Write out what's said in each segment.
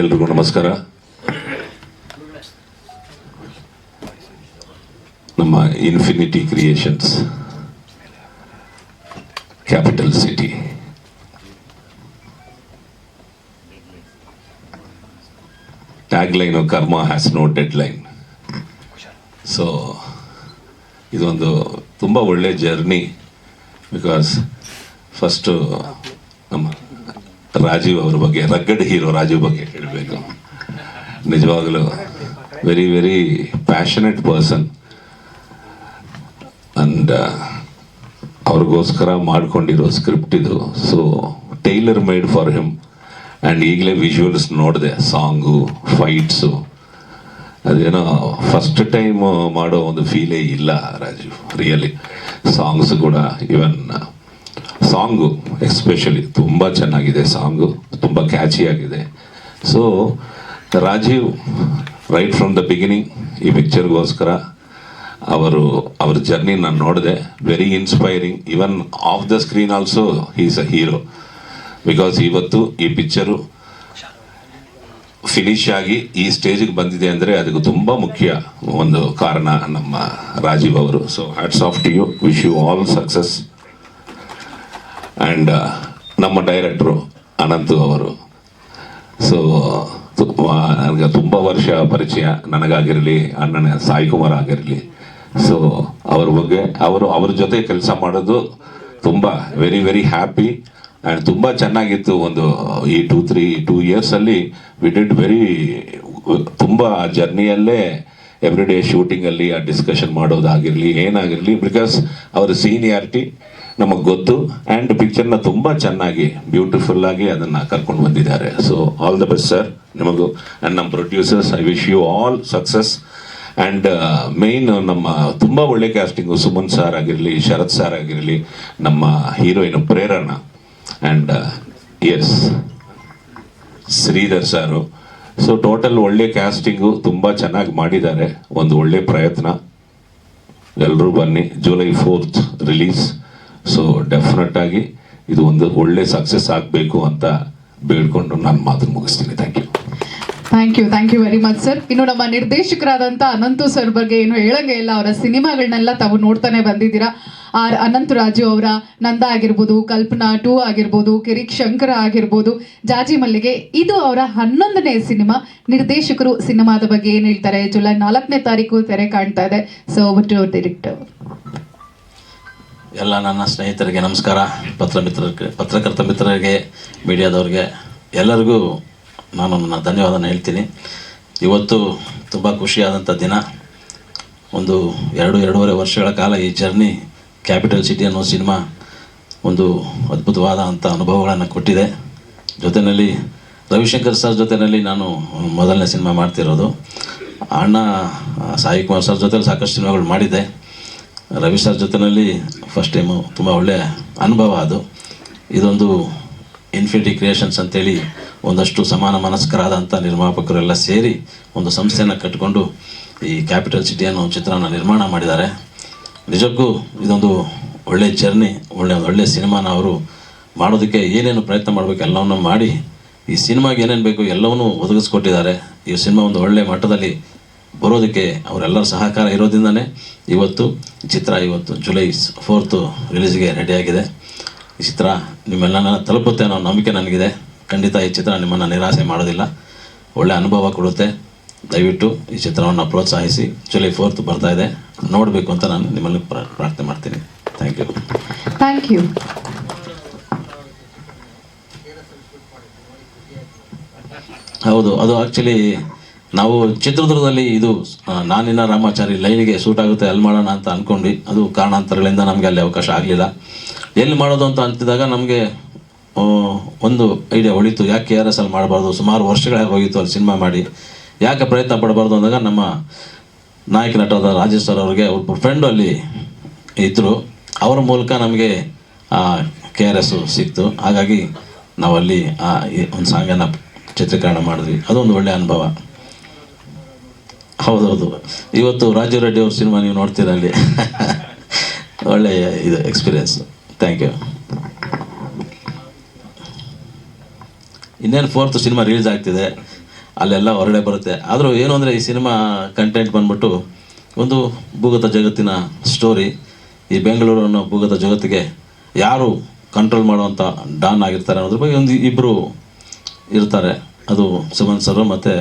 ಎಲ್ರಿಗೂ ನಮಸ್ಕಾರ. ನಮ್ಮ infinity creations capital city tagline karma has no deadline so ಇದೊಂದು ತುಂಬ ಒಳ್ಳೆ ಜರ್ನಿ ಬಿಕಾಸ್ ಫಸ್ಟು ನಮ್ಮ ರಾಜೀವ್ ಅವ್ರ ಬಗ್ಗೆ, ರಗ್ಗಡ್ ಹೀರೋ ರಾಜೀವ್ ಬಗ್ಗೆ ಹೇಳಬೇಕು. ನಿಜವಾಗಲೂ very very passionate person and ಅವ್ರಿಗೋಸ್ಕರ ಮಾಡ್ಕೊಂಡಿರೋ ಸ್ಕ್ರಿಪ್ಟ್ ಇದು. So tailor made for him and ಈಗಲೇ ವಿಜುವಲ್ಸ್ ನೋಡಿದೆ ಸಾಂಗು ಫೈಟ್ಸು ಅದೇನೋ ಫಸ್ಟ್ ಟೈಮ್ ಮಾಡೋ ಒಂದು ಫೀಲೇ ಇಲ್ಲ ರಾಜೀವ್ ರಿಯಲಿ ಸಾಂಗ್ಸ್ ಕೂಡ ಇವನ್ ಸಾಂಗು ಎಸ್ಪೆಷಲಿ ತುಂಬ ಚೆನ್ನಾಗಿದೆ ಸಾಂಗು, ತುಂಬ ಕ್ಯಾಚಿ ಆಗಿದೆ so Rajeev right from the beginning ಈ ಪಿಕ್ಚರ್ಗೋಸ್ಕರ ಅವರು ಅವ್ರ ಜರ್ನಿ ನಾನು ನೋಡಿದೆ. Very inspiring even off the screen also is a hero because ಇವತ್ತು ಈ ಪಿಕ್ಚರು ಫಿನಿಶ್ ಆಗಿ ಈ ಸ್ಟೇಜಿಗೆ ಬಂದಿದೆ ಅಂದರೆ ಅದಕ್ಕೆ ತುಂಬ ಮುಖ್ಯ ಒಂದು ಕಾರಣ ನಮ್ಮ ರಾಜೀವ್ ಅವರು. So hats off to you wish you all success and ನಮ್ಮ ಡೈರೆಕ್ಟ್ರು ಅನಂತು ಅವರು. ಸೊ ನನಗೆ ತುಂಬ ವರ್ಷ ಪರಿಚಯ ನನಗಾಗಿರಲಿ, ಅಣ್ಣನ ಸಾಯಿ ಕುಮಾರ್ ಆಗಿರಲಿ. ಸೊ ಅವ್ರ ಬಗ್ಗೆ, ಅವರು, ಅವ್ರ ಜೊತೆ ಕೆಲಸ ಮಾಡೋದು ತುಂಬ ವೆರಿ ವೆರಿ ಹ್ಯಾಪಿ ಆ್ಯಂಡ್ ತುಂಬ ಚೆನ್ನಾಗಿತ್ತು ಒಂದು, ಈ ಟೂ ತ್ರೀ ಟೂ ಇಯರ್ಸಲ್ಲಿ ಡಿಡ್ ವೆರಿ ತುಂಬ ಜರ್ನಿಯಲ್ಲೇ ಎವ್ರಿ ಡೇ ಶೂಟಿಂಗಲ್ಲಿ ಆ ಡಿಸ್ಕಷನ್ ಮಾಡೋದಾಗಿರಲಿ, ಏನಾಗಿರಲಿ ಬಿಕಾಸ್ ಅವರ ಸೀನಿಯಾರಿಟಿ ನಮಗೆ ಗೊತ್ತು. ಆ್ಯಂಡ್ ಪಿಕ್ಚರ್ನ ತುಂಬ ಚೆನ್ನಾಗಿ ಬ್ಯೂಟಿಫುಲ್ ಆಗಿ ಅದನ್ನು ಕರ್ಕೊಂಡು ಬಂದಿದ್ದಾರೆ. So all the best sir ನಿಮಗೂ ಆ್ಯಂಡ್ ನಮ್ಮ producers I wish you all success and main ನಮ್ಮ ತುಂಬ ಒಳ್ಳೆ ಕ್ಯಾಸ್ಟಿಂಗು ಸುಮನ್ ಸಾರ್ ಆಗಿರಲಿ, ಶರತ್ ಸಾರ್ ಆಗಿರಲಿ, ನಮ್ಮ heroine Prerana. And S Sridhar sir. So total ಒಳ್ಳೆ ಕ್ಯಾಸ್ಟಿಂಗು ತುಂಬ ಚೆನ್ನಾಗಿ ಮಾಡಿದ್ದಾರೆ. ಒಂದು ಒಳ್ಳೆ ಪ್ರಯತ್ನ. ಎಲ್ಲರೂ ಬನ್ನಿ. July fourth release so definite ಆಗಿ ಇದು ಒಂದು ಒಳ್ಳೆ ಸಕ್ಸಸ್ ಆಗಬೇಕು ಅಂತ ಬೇಡ್ಕೊಂಡು ನಾನು ಮಾತು ಮುಗಿಸ್ತೀನಿ. Thank you thank you thank you very much sir ಇನ್ನು ನಮ್ಮ ನಿರ್ದೇಶಕರಾದಂಥ ಅನಂತು ಸರ್ ಬಗ್ಗೆ ಏನು ಹೇಳಂಗೆ ಇಲ್ಲ. ಅವರ ಸಿನಿಮಾಗಳನ್ನೆಲ್ಲ ತಾವು ನೋಡ್ತಾನೆ ಬಂದಿದ್ದೀರಾ. ಆರ್ ಅನಂತ ರಾಜು ಅವರ ನಂದ ಆಗಿರ್ಬೋದು, ಕಲ್ಪನಾ ಟೂ ಆಗಿರ್ಬೋದು, ಕಿರಿಕ್ ಶಂಕರ ಆಗಿರ್ಬೋದು, ಜಾಜಿ ಮಲ್ಲಿಗೆ, ಇದು ಅವರ ಹನ್ನೊಂದನೇ ಸಿನಿಮಾ. ನಿರ್ದೇಶಕರು ಸಿನಿಮಾದ ಬಗ್ಗೆ ಏನು ಹೇಳ್ತಾರೆ? ಜುಲೈ ನಾಲ್ಕನೇ ತಾರೀಕು ತೆರೆ ಕಾಣ್ತಾ ಇದೆ. ಸೊ ಟು ಡೈರೆಕ್ಟರ್ ಎಲ್ಲ ನನ್ನ ಸ್ನೇಹಿತರಿಗೆ ನಮಸ್ಕಾರ. ಪತ್ರ ಮಿತ್ರರಿಗೆ, ಪತ್ರಕರ್ತ ಮಿತ್ರರಿಗೆ, ಮೀಡಿಯಾದವ್ರಿಗೆ ಎಲ್ಲರಿಗೂ ನಾನು ನನ್ನ ಧನ್ಯವಾದನ ಹೇಳ್ತೀನಿ. ಇವತ್ತು ತುಂಬ ಖುಷಿಯಾದಂಥ ದಿನ. ಒಂದು ಎರಡು, ಎರಡೂವರೆ ವರ್ಷಗಳ ಕಾಲ ಈ ಜರ್ನಿ ಕ್ಯಾಪಿಟಲ್ ಸಿಟಿ ಅನ್ನೋ ಸಿನಿಮಾ ಒಂದು ಅದ್ಭುತವಾದ ಅಂಥ ಅನುಭವಗಳನ್ನು ಕೊಟ್ಟಿದೆ. ಜೊತೆಯಲ್ಲಿ ರವಿಶಂಕರ್ ಸರ್ ಜೊತೆಯಲ್ಲಿ ನಾನು ಮೊದಲನೇ ಸಿನಿಮಾ ಮಾಡ್ತಿರೋದು. ಅಣ್ಣ ಸಾಯಿ ಕುಮಾರ್ ಸರ್ ಜೊತೆಲಿ ಸಾಕಷ್ಟು ಸಿನಿಮಾಗಳು ಮಾಡಿದ್ದೆ. ರವಿ ಸರ್ ಜೊತೆಯಲ್ಲಿ ಫಸ್ಟ್ ಟೈಮು ತುಂಬ ಒಳ್ಳೆಯ ಅನುಭವ ಅದು. ಇದೊಂದು ಇನ್ಫಿನಿಟಿ ಕ್ರಿಯೇಷನ್ಸ್ ಅಂತೇಳಿ ಒಂದಷ್ಟು ಸಮಾನ ಮನಸ್ಕರಾದಂಥ ನಿರ್ಮಾಪಕರೆಲ್ಲ ಸೇರಿ ಒಂದು ಸಂಸ್ಥೆಯನ್ನು ಕಟ್ಟಿಕೊಂಡು ಈ ಕ್ಯಾಪಿಟಲ್ ಸಿಟಿ ಅನ್ನೋ ಚಿತ್ರನ ನಿರ್ಮಾಣ ಮಾಡಿದ್ದಾರೆ. ನಿಜಕ್ಕೂ ಇದೊಂದು ಒಳ್ಳೆಯ ಜರ್ನಿ ಒಳ್ಳೆಯ ಒಳ್ಳೆಯ ಸಿನಿಮಾನ ಅವರು ಮಾಡೋದಕ್ಕೆ ಏನೇನು ಪ್ರಯತ್ನ ಮಾಡಬೇಕು ಎಲ್ಲವನ್ನು ಮಾಡಿ ಈ ಸಿನಿಮಾಗೆ ಏನೇನು ಬೇಕು ಎಲ್ಲವನ್ನೂ ಒದಗಿಸ್ಕೊಟ್ಟಿದ್ದಾರೆ. ಈ ಸಿನಿಮಾ ಒಂದು ಒಳ್ಳೆಯ ಮಟ್ಟದಲ್ಲಿ ಬರೋದಕ್ಕೆ ಅವರೆಲ್ಲರ ಸಹಕಾರ ಇರೋದ್ರಿಂದನೇ ಇವತ್ತು ಚಿತ್ರ ಇವತ್ತು ಜುಲೈ ಫೋರ್ತು ರಿಲೀಸ್ಗೆ ರೆಡಿಯಾಗಿದೆ ಈ ಚಿತ್ರ ನಿಮ್ಮೆಲ್ಲನ ತಲುಪುತ್ತೆ ಅನ್ನೋ ನಂಬಿಕೆ ನನಗಿದೆ. ಖಂಡಿತ ಈ ಚಿತ್ರ ನಿಮ್ಮನ್ನು ನಿರಾಸೆ ಮಾಡೋದಿಲ್ಲ. ಒಳ್ಳೆಯ ಅನುಭವ ಕೊಡುತ್ತೆ. ದಯವಿಟ್ಟು ಈ ಚಿತ್ರವನ್ನು ಪ್ರೋತ್ಸಾಹಿಸಿ. ಜುಲೈ ಫೋರ್ತ್ ಬರ್ತಾ ಇದೆ. ನೋಡಬೇಕು ಅಂತ ನಾನು ನಿಮ್ಮಲ್ಲಿ ಪ್ರಾರ್ಥನೆ ಮಾಡ್ತೀನಿ. ಥ್ಯಾಂಕ್ ಯು ಥ್ಯಾಂಕ್ ಯು ಹೌದು ಅದು ಆ್ಯಕ್ಚುಲಿ ನಾವು ಚಿತ್ರದುರ್ಗದಲ್ಲಿ ಇದು ನಾನಿನ ರಾಮಾಚಾರಿ ಲೈನಿಗೆ ಸೂಟ್ ಆಗುತ್ತೆ, ಅಲ್ಲಿ ಮಾಡೋಣ ಅಂತ ಅಂದ್ಕೊಂಡ್ವಿ ಅದು ಕಾರಣಾಂತರಗಳಿಂದ ನಮಗೆ ಅಲ್ಲಿ ಅವಕಾಶ ಆಗಲಿಲ್ಲ. ಎಲ್ಲಿ ಮಾಡೋದು ಅಂತ ಅಂತಿದಾಗ ನಮಗೆ ಒಂದು ಐಡಿಯಾ ಹೊಳಿತು ಯಾಕೆ ಕೆ ಆರ್ ಎಸ್ ಅಲ್ಲಿ ಮಾಡಬಾರ್ದು? ಸುಮಾರು ವರ್ಷಗಳೇ ಹೋಗಿತ್ತು ಅಲ್ಲಿ ಸಿನಿಮಾ ಮಾಡಿ. ಯಾಕೆ ಪ್ರಯತ್ನ ಪಡಬಾರ್ದು ಅಂದಾಗ ನಮ್ಮ ನಾಯಕ ನಟರಾದ ರಾಜೇಶ್ ಸರ್ ಅವರಿಗೆ ಒಬ್ಬರು ಫ್ರೆಂಡು ಅಲ್ಲಿ ಇದ್ದರು ಅವರ ಮೂಲಕ ನಮಗೆ ಕೆ ಆರ್ ಎಸ್ಸು ಸಿಕ್ತು. ಹಾಗಾಗಿ ನಾವಲ್ಲಿ ಒಂದು ಸಾಂಗನ್ನು ಚಿತ್ರೀಕರಣ ಮಾಡಿದ್ವಿ. ಅದೊಂದು ಒಳ್ಳೆಯ ಅನುಭವ. ಹೌದೌದು. ಇವತ್ತು ರಾಜು ರೆಡ್ಡಿ ಅವ್ರ ಸಿನಿಮಾ ನೀವು ನೋಡ್ತೀರ ಅಲ್ಲಿ? ಒಳ್ಳೆಯ ಇದು ಎಕ್ಸ್ಪೀರಿಯನ್ಸ್ ಥ್ಯಾಂಕ್ ಯು ಇನ್ನೇನು ಫೋರ್ತ್ ಸಿನಿಮಾ ರಿಲೀಸ್ ಆಗ್ತಿದೆ. ಅಲ್ಲೆಲ್ಲ ಹೊರಡೆ ಬರುತ್ತೆ. ಆದರೂ ಏನು ಅಂದರೆ ಈ ಸಿನಿಮಾ ಕಂಟೆಂಟ್ ಬಂದ್ಬಿಟ್ಟು ಒಂದು ಭೂಗತ ಜಗತ್ತಿನ ಸ್ಟೋರಿ ಈ ಬೆಂಗಳೂರು ಅನ್ನೋ ಭೂಗತ ಜಗತ್ತಿಗೆ ಯಾರು ಕಂಟ್ರೋಲ್ ಮಾಡುವಂಥ ಡಾನ್ ಆಗಿರ್ತಾರೆ ಅನ್ನೋದ್ರ ಬಗ್ಗೆ ಒಂದು ಇಬ್ಬರು ಇರ್ತಾರೆ. ಅದು ಸುಮನ್ ಸರ್ ಮತ್ತು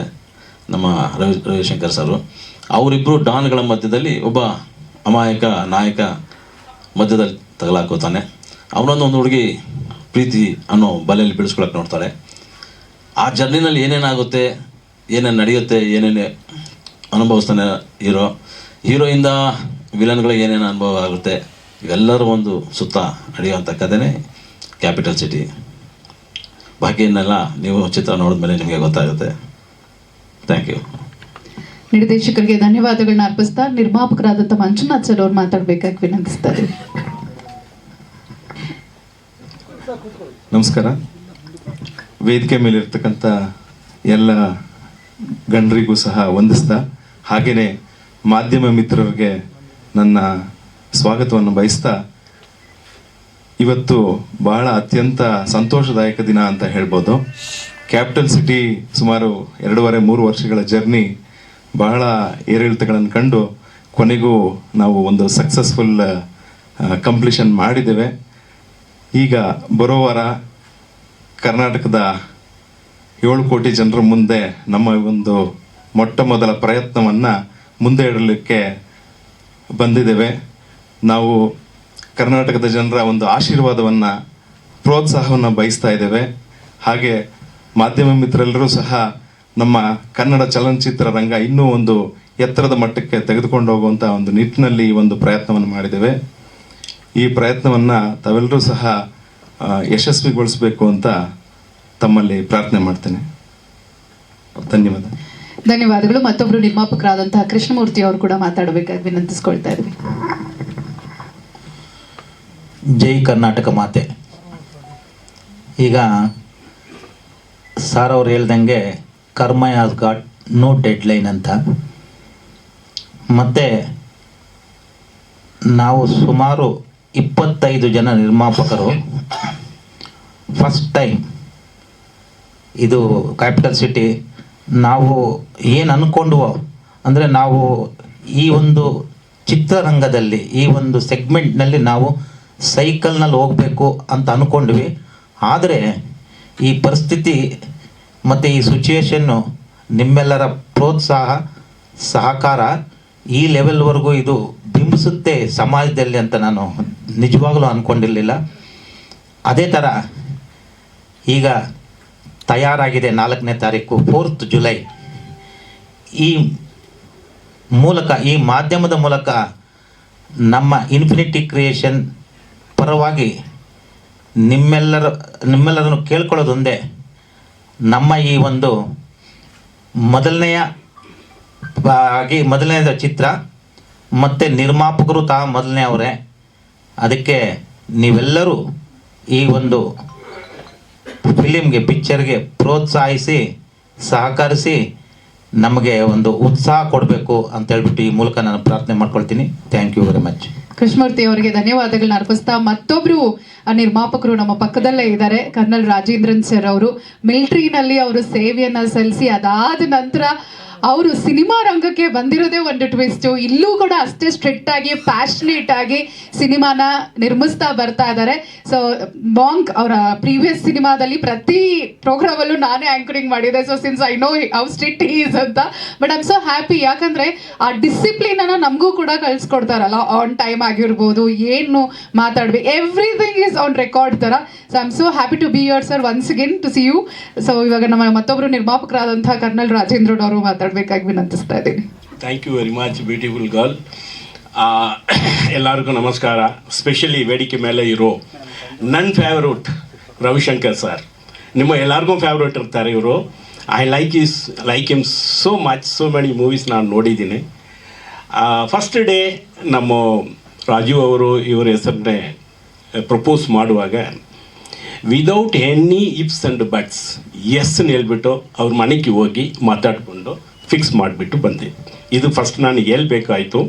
ನಮ್ಮ ರವಿ ರವಿಶಂಕರ್ ಸರು. ಅವರಿಬ್ಬರು ಡಾನ್ಗಳ ಮಧ್ಯದಲ್ಲಿ ಒಬ್ಬ ಅಮಾಯಕ ನಾಯಕ ಮಧ್ಯದಲ್ಲಿ ತಗಲಾಕೋತಾನೆ. ಅವನೊಂದು ಒಂದು ಹುಡುಗಿ ಪ್ರೀತಿ ಅನ್ನೋ ಬಲೆಯಲ್ಲಿ ಬಿಡಿಸ್ಕೊಳಕ್ಕೆ ನೋಡ್ತಾಳೆ. ಆ ಜರ್ನಿನಲ್ಲಿ ಏನೇನಾಗುತ್ತೆ, ಏನೇನು ನಡೆಯುತ್ತೆ, ಏನೇನು ಅನುಭವಿಸ್ತಾನೆ ಹೀರೋ, ಹೀರೋಯಿಂದ ವಿಲನ್ಗಳಿಗೆ ಏನೇನು ಅನುಭವ ಆಗುತ್ತೆ, ಇವೆಲ್ಲರೂ ಒಂದು ಸುತ್ತ ನಡೆಯುವಂಥ ಕಥೆನೇ ಕ್ಯಾಪಿಟಲ್ ಸಿಟಿ. ಬಾಕಿಯನ್ನೆಲ್ಲ ನೀವು ಚಿತ್ರ ನೋಡಿದ್ಮೇಲೆ ನಿಮಗೆ ಗೊತ್ತಾಗುತ್ತೆ. ಥ್ಯಾಂಕ್ ಯು ನಿರ್ದೇಶಕರಿಗೆ ಧನ್ಯವಾದಗಳನ್ನ ಅರ್ಪಿಸ್ತಾ ನಿರ್ಮಾಪಕರಾದಂಥ ಮಂಜುನಾಥ್ ಸರ್ ಅವ್ರು ಮಾತಾಡ್ಬೇಕಾಗಿ ವಿನಂತಿಸ್ತಾ ಇದ್ದೀವಿ ನಮಸ್ಕಾರ. ವೇದಿಕೆ ಮೇಲೆ ಇರ್ತಕ್ಕಂಥ ಎಲ್ಲ ಗಣರಿಗೂ ಸಹ ವಂದಿಸ್ತಾ ಹಾಗೆಯೇ ಮಾಧ್ಯಮ ಮಿತ್ರರಿಗೆ ನನ್ನ ಸ್ವಾಗತವನ್ನು ಬಯಸ್ತಾ ಇವತ್ತು ಬಹಳ ಅತ್ಯಂತ ಸಂತೋಷದಾಯಕ ದಿನ ಅಂತ ಹೇಳ್ಬೋದು. ಕ್ಯಾಪಿಟಲ್ ಸಿಟಿ ಸುಮಾರು ಎರಡೂವರೆ, ಮೂರು ವರ್ಷಗಳ ಜರ್ನಿ ಬಹಳ ಏರಿಳಿತಗಳನ್ನು ಕಂಡು ಕೊನೆಗೂ ನಾವು ಒಂದು ಸಕ್ಸಸ್ಫುಲ್ ಕಂಪ್ಲೀಷನ್ ಮಾಡಿದ್ದೇವೆ. ಈಗ ಬರೋ ವಾರ ಕರ್ನಾಟಕದ ಏಳು ಕೋಟಿ ಜನರ ಮುಂದೆ ನಮ್ಮ ಒಂದು ಮೊಟ್ಟ ಮೊದಲ ಪ್ರಯತ್ನವನ್ನು ಮುಂದೆ ಇಡಲಿಕ್ಕೆ ಬಂದಿದ್ದೇವೆ. ನಾವು ಕರ್ನಾಟಕದ ಜನರ ಒಂದು ಆಶೀರ್ವಾದವನ್ನು, ಪ್ರೋತ್ಸಾಹವನ್ನು ಬಯಸ್ತಾ ಇದ್ದೇವೆ. ಹಾಗೆ ಮಾಧ್ಯಮ ಮಿತ್ರರೆಲ್ಲರೂ ಸಹ ನಮ್ಮ ಕನ್ನಡ ಚಲನಚಿತ್ರ ರಂಗ ಇನ್ನೂ ಒಂದು ಎತ್ತರದ ಮಟ್ಟಕ್ಕೆ ತೆಗೆದುಕೊಂಡು ಹೋಗುವಂಥ ಒಂದು ನಿಟ್ಟಿನಲ್ಲಿ ಈ ಒಂದು ಪ್ರಯತ್ನವನ್ನು ಮಾಡಿದ್ದೇವೆ. ಈ ಪ್ರಯತ್ನವನ್ನು ತಾವೆಲ್ಲರೂ ಸಹ ಯಶಸ್ವಿಗೊಳಿಸಬೇಕು ಅಂತ ತಮ್ಮಲ್ಲಿ ಪ್ರಾರ್ಥನೆ ಮಾಡ್ತೇನೆ. ಧನ್ಯವಾದ. ಧನ್ಯವಾದಗಳು. ಮತ್ತೊಬ್ರು ನಿರ್ಮಾಪಕರಾದಂತಹ ಕೃಷ್ಣಮೂರ್ತಿ ಅವರು ಕೂಡ ಮಾತಾಡಬೇಕಾಗಿ ವಿನಂತಿಸ್ಕೊಳ್ತಾ ಇದ್ವಿ. ಜೈ ಕರ್ನಾಟಕ ಮಾತೆ. ಈಗ ಸಾರ್ ಅವ್ರು ಹೇಳ್ದಂಗೆ karma has got no deadline ಅಂತ. ಮತ್ತು ನಾವು ಸುಮಾರು ಇಪ್ಪತ್ತೈದು ಜನ ನಿರ್ಮಾಪಕರು ಫಸ್ಟ್ ಟೈಮ್ ಇದು ಕ್ಯಾಪಿಟಲ್ ಸಿಟಿ ನಾವು ಏನು ಅಂದ್ಕೊಂಡ್ವೋ ಅಂದರೆ ನಾವು ಈ ಒಂದು ಚಿತ್ರರಂಗದಲ್ಲಿ, ಈ ಒಂದು ಸೆಗ್ಮೆಂಟ್ನಲ್ಲಿ ನಾವು ಸೈಕಲ್ನಲ್ಲಿ ಹೋಗಬೇಕು ಅಂತ ಅಂದ್ಕೊಂಡ್ವಿ ಆದರೆ ಈ ಪರಿಸ್ಥಿತಿ ಮತ್ತು ಈ ಸಿಚುವೇಷನ್ನು ನಿಮ್ಮೆಲ್ಲರ ಪ್ರೋತ್ಸಾಹ, ಸಹಕಾರ ಈ ಲೆವೆಲ್ವರೆಗೂ ಇದು ಬಿಂಬಿಸುತ್ತೆ ಸಮಾಜದಲ್ಲಿ ಅಂತ ನಾನು ನಿಜವಾಗಲೂ ಅಂದ್ಕೊಂಡಿರಲಿಲ್ಲ ಅದೇ ಥರ ಈಗ ತಯಾರಾಗಿದೆ ನಾಲ್ಕನೇ ತಾರೀಕು ಫೋರ್ತ್ ಜುಲೈ ಈ ಮೂಲಕ, ಈ ಮಾಧ್ಯಮದ ಮೂಲಕ ನಮ್ಮ ಇನ್ಫಿನಿಟಿ ಕ್ರಿಯೇಷನ್ ಪರವಾಗಿ ನಿಮ್ಮೆಲ್ಲರ, ನಿಮ್ಮೆಲ್ಲರನ್ನು ಕೇಳ್ಕೊಳ್ಳೋದೊಂದೇ ನಮ್ಮ ಈ ಒಂದು ಮೊದಲನೆಯ ಆಗಿ ಮೊದಲನೇದ ಚಿತ್ರ ಮತ್ತು ನಿರ್ಮಾಪಕರು ತಾ ಮೊದಲನೇ ಅವರೇ. ಅದಕ್ಕೆ ನೀವೆಲ್ಲರೂ ಈ ಒಂದು ಫಿಲಿಮ್ಗೆ, ಪಿಕ್ಚರ್ಗೆ ಪ್ರೋತ್ಸಾಹಿಸಿ, ಸಹಕರಿಸಿ ನಮಗೆ ಒಂದು ಉತ್ಸಾಹ ಕೊಡಬೇಕು ಅಂತ ಹೇಳ್ಬಿಟ್ಟು ಈ ಮೂಲಕ ನಾನು ಪ್ರಾರ್ಥನೆ ಮಾಡ್ಕೊಳ್ತೀನಿ. Thank you very much Krishnamurthy ಅವರಿಗೆ ಧನ್ಯವಾದಗಳನ್ನ ಅರ್ಪಿಸ್ತಾ ಮತ್ತೊಬ್ರು ನಿರ್ಮಾಪಕರು ನಮ್ಮ ಪಕ್ಕದಲ್ಲೇ ಇದ್ದಾರೆ. ಕರ್ನಲ್ ರಾಜೇಂದ್ರನ್ ಸರ್ ಅವರು. ಮಿಲಿಟರಿನಲ್ಲಿ ಅವರು ಸೇವೆಯನ್ನ ಸಲ್ಲಿಸಿ, ಅದಾದ ನಂತರ ಅವರು ಸಿನಿಮಾ ರಂಗಕ್ಕೆ ಬಂದಿರೋದೇ ಒಂದು ಟ್ವಿಸ್ಟು ಇಲ್ಲೂ ಕೂಡ ಅಷ್ಟೇ ಸ್ಟ್ರಿಕ್ಟ್ ಆಗಿ ಪ್ಯಾಷನೇಟ್ ಆಗಿ ಸಿನಿಮಾನ ನಿರ್ಮಿಸ್ತಾ ಬರ್ತಾ ಇದ್ದಾರೆ. ಸೊ ಬಾಂಕ್ ಅವರ ಪ್ರೀವಿಯಸ್ ಸಿನಿಮಾದಲ್ಲಿ ಪ್ರತಿ ಪ್ರೋಗ್ರಾಮಲ್ಲೂ ನಾನೇ ಆಂಕರಿಂಗ್ ಮಾಡಿದೆ so since I know how strict is ಅಂತ. ಬಟ್ ಐಮ್ ಸೊ ಹ್ಯಾಪಿ ಯಾಕಂದ್ರೆ ಆ ಡಿಸಿಪ್ಲಿನ್ ಅನ್ನ ನಮಗೂ ಕೂಡ ಕಳಿಸ್ಕೊಡ್ತಾರಲ್ಲ. ಆನ್ ಟೈಮ್ ಆಗಿರ್ಬೋದು, ಏನು ಮಾತಾಡ್ಬೇಕು ಎವ್ರಿಥಿಂಗ್ ಈಸ್ ಆನ್ ರೆಕಾರ್ಡ್ ಥರ so I am so happy to be your sir once again to see you so ಇವಾಗ ನಮ್ಮ ಮತ್ತೊಬ್ಬರು ನಿರ್ಮಾಪಕರಾದಂತಹ ಕರ್ನಲ್ ರಾಜೇಂದ್ರ ಅವರು ಮಾತಾಡಬೇಕಾಗಿ ವಿನಂತಿಸ್ತಾ ಇದ್ದೀನಿ. Thank you very much beautiful girl ಎಲ್ಲರಿಗೂ ನಮಸ್ಕಾರ. ಸ್ಪೆಷಲಿ ವೇದಿಕೆ ಮೇಲೆ ಇರೋ ನನ್ನ ಫೇವ್ರೇಟ್ ರವಿಶಂಕರ್ ಸರ್ ನಿಮ್ಮ ಎಲ್ಲರಿಗೂ ಫೇವ್ರೇಟ್ ಇರ್ತಾರೆ ಇವರು. I like is like him so much so many movies ನಾನು ನೋಡಿದ್ದೀನಿ. ಫಸ್ಟ್ ಡೇ ನಮ್ಮ ರಾಜೀವ್ ಅವರು, ಇವರ ಹೆಸರನ್ನೇ ಪ್ರಪೋಸ್ ಮಾಡುವಾಗ without any ifs and buts yes ಹೇಳ್ಬಿಟ್ಟು ಅವ್ರ ಮನೆಗೆ ಹೋಗಿ ಮಾತಾಡಿಕೊಂಡು ಫಿಕ್ಸ್ ಮಾಡಿಬಿಟ್ಟು ಬಂದೆ. ಇದು ಫಸ್ಟ್ ನಾನು ಹೇಳ್ಬೇಕಾಯಿತು.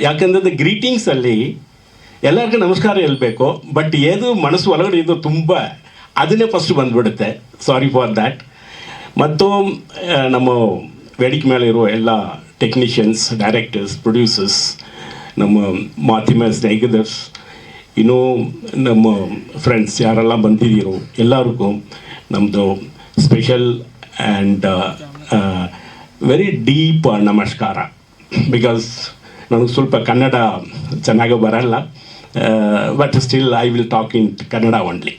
ಯಾಕಂದ್ರೆ ಗ್ರೀಟಿಂಗ್ಸಲ್ಲಿ ಎಲ್ಲರಿಗೂ ನಮಸ್ಕಾರ ಹೇಳಬೇಕು ಬಟ್ ಏದು ಮನಸ್ಸು ಒಳಗಡೆ ಇದು ತುಂಬ ಅದನ್ನೇ ಫಸ್ಟ್ ಬಂದುಬಿಡುತ್ತೆ. ಸಾರಿ ಫಾರ್ ದ್ಯಾಟ್ ಮತ್ತು ನಮ್ಮ ವೇದಿಕೆ ಮೇಲೆ ಇರೋ ಎಲ್ಲ ಟೆಕ್ನಿಷಿಯನ್ಸ್ ಡೈರೆಕ್ಟರ್ಸ್ ಪ್ರೊಡ್ಯೂಸರ್ಸ್ ನಮ್ಮ ಮಾಧ್ಯಮ ಸ್ನೇಹಿತರ್ಸ್ ಇನ್ನೂ ನಮ್ಮ ಫ್ರೆಂಡ್ಸ್ ಯಾರೆಲ್ಲ ಬಂದಿದ್ದೀರೋ ಎಲ್ಲರಿಗೂ ನಮ್ಮದು ಸ್ಪೆಷಲ್ ಆ್ಯಂಡ್ ವೆರಿ ಡೀಪ್ ನಮಸ್ಕಾರ. ಬಿಕಾಸ್ ನನಗೆ ಸ್ವಲ್ಪ ಕನ್ನಡ ಚೆನ್ನಾಗಿ ಬರಲ್ಲ but still I will talk in Kannada only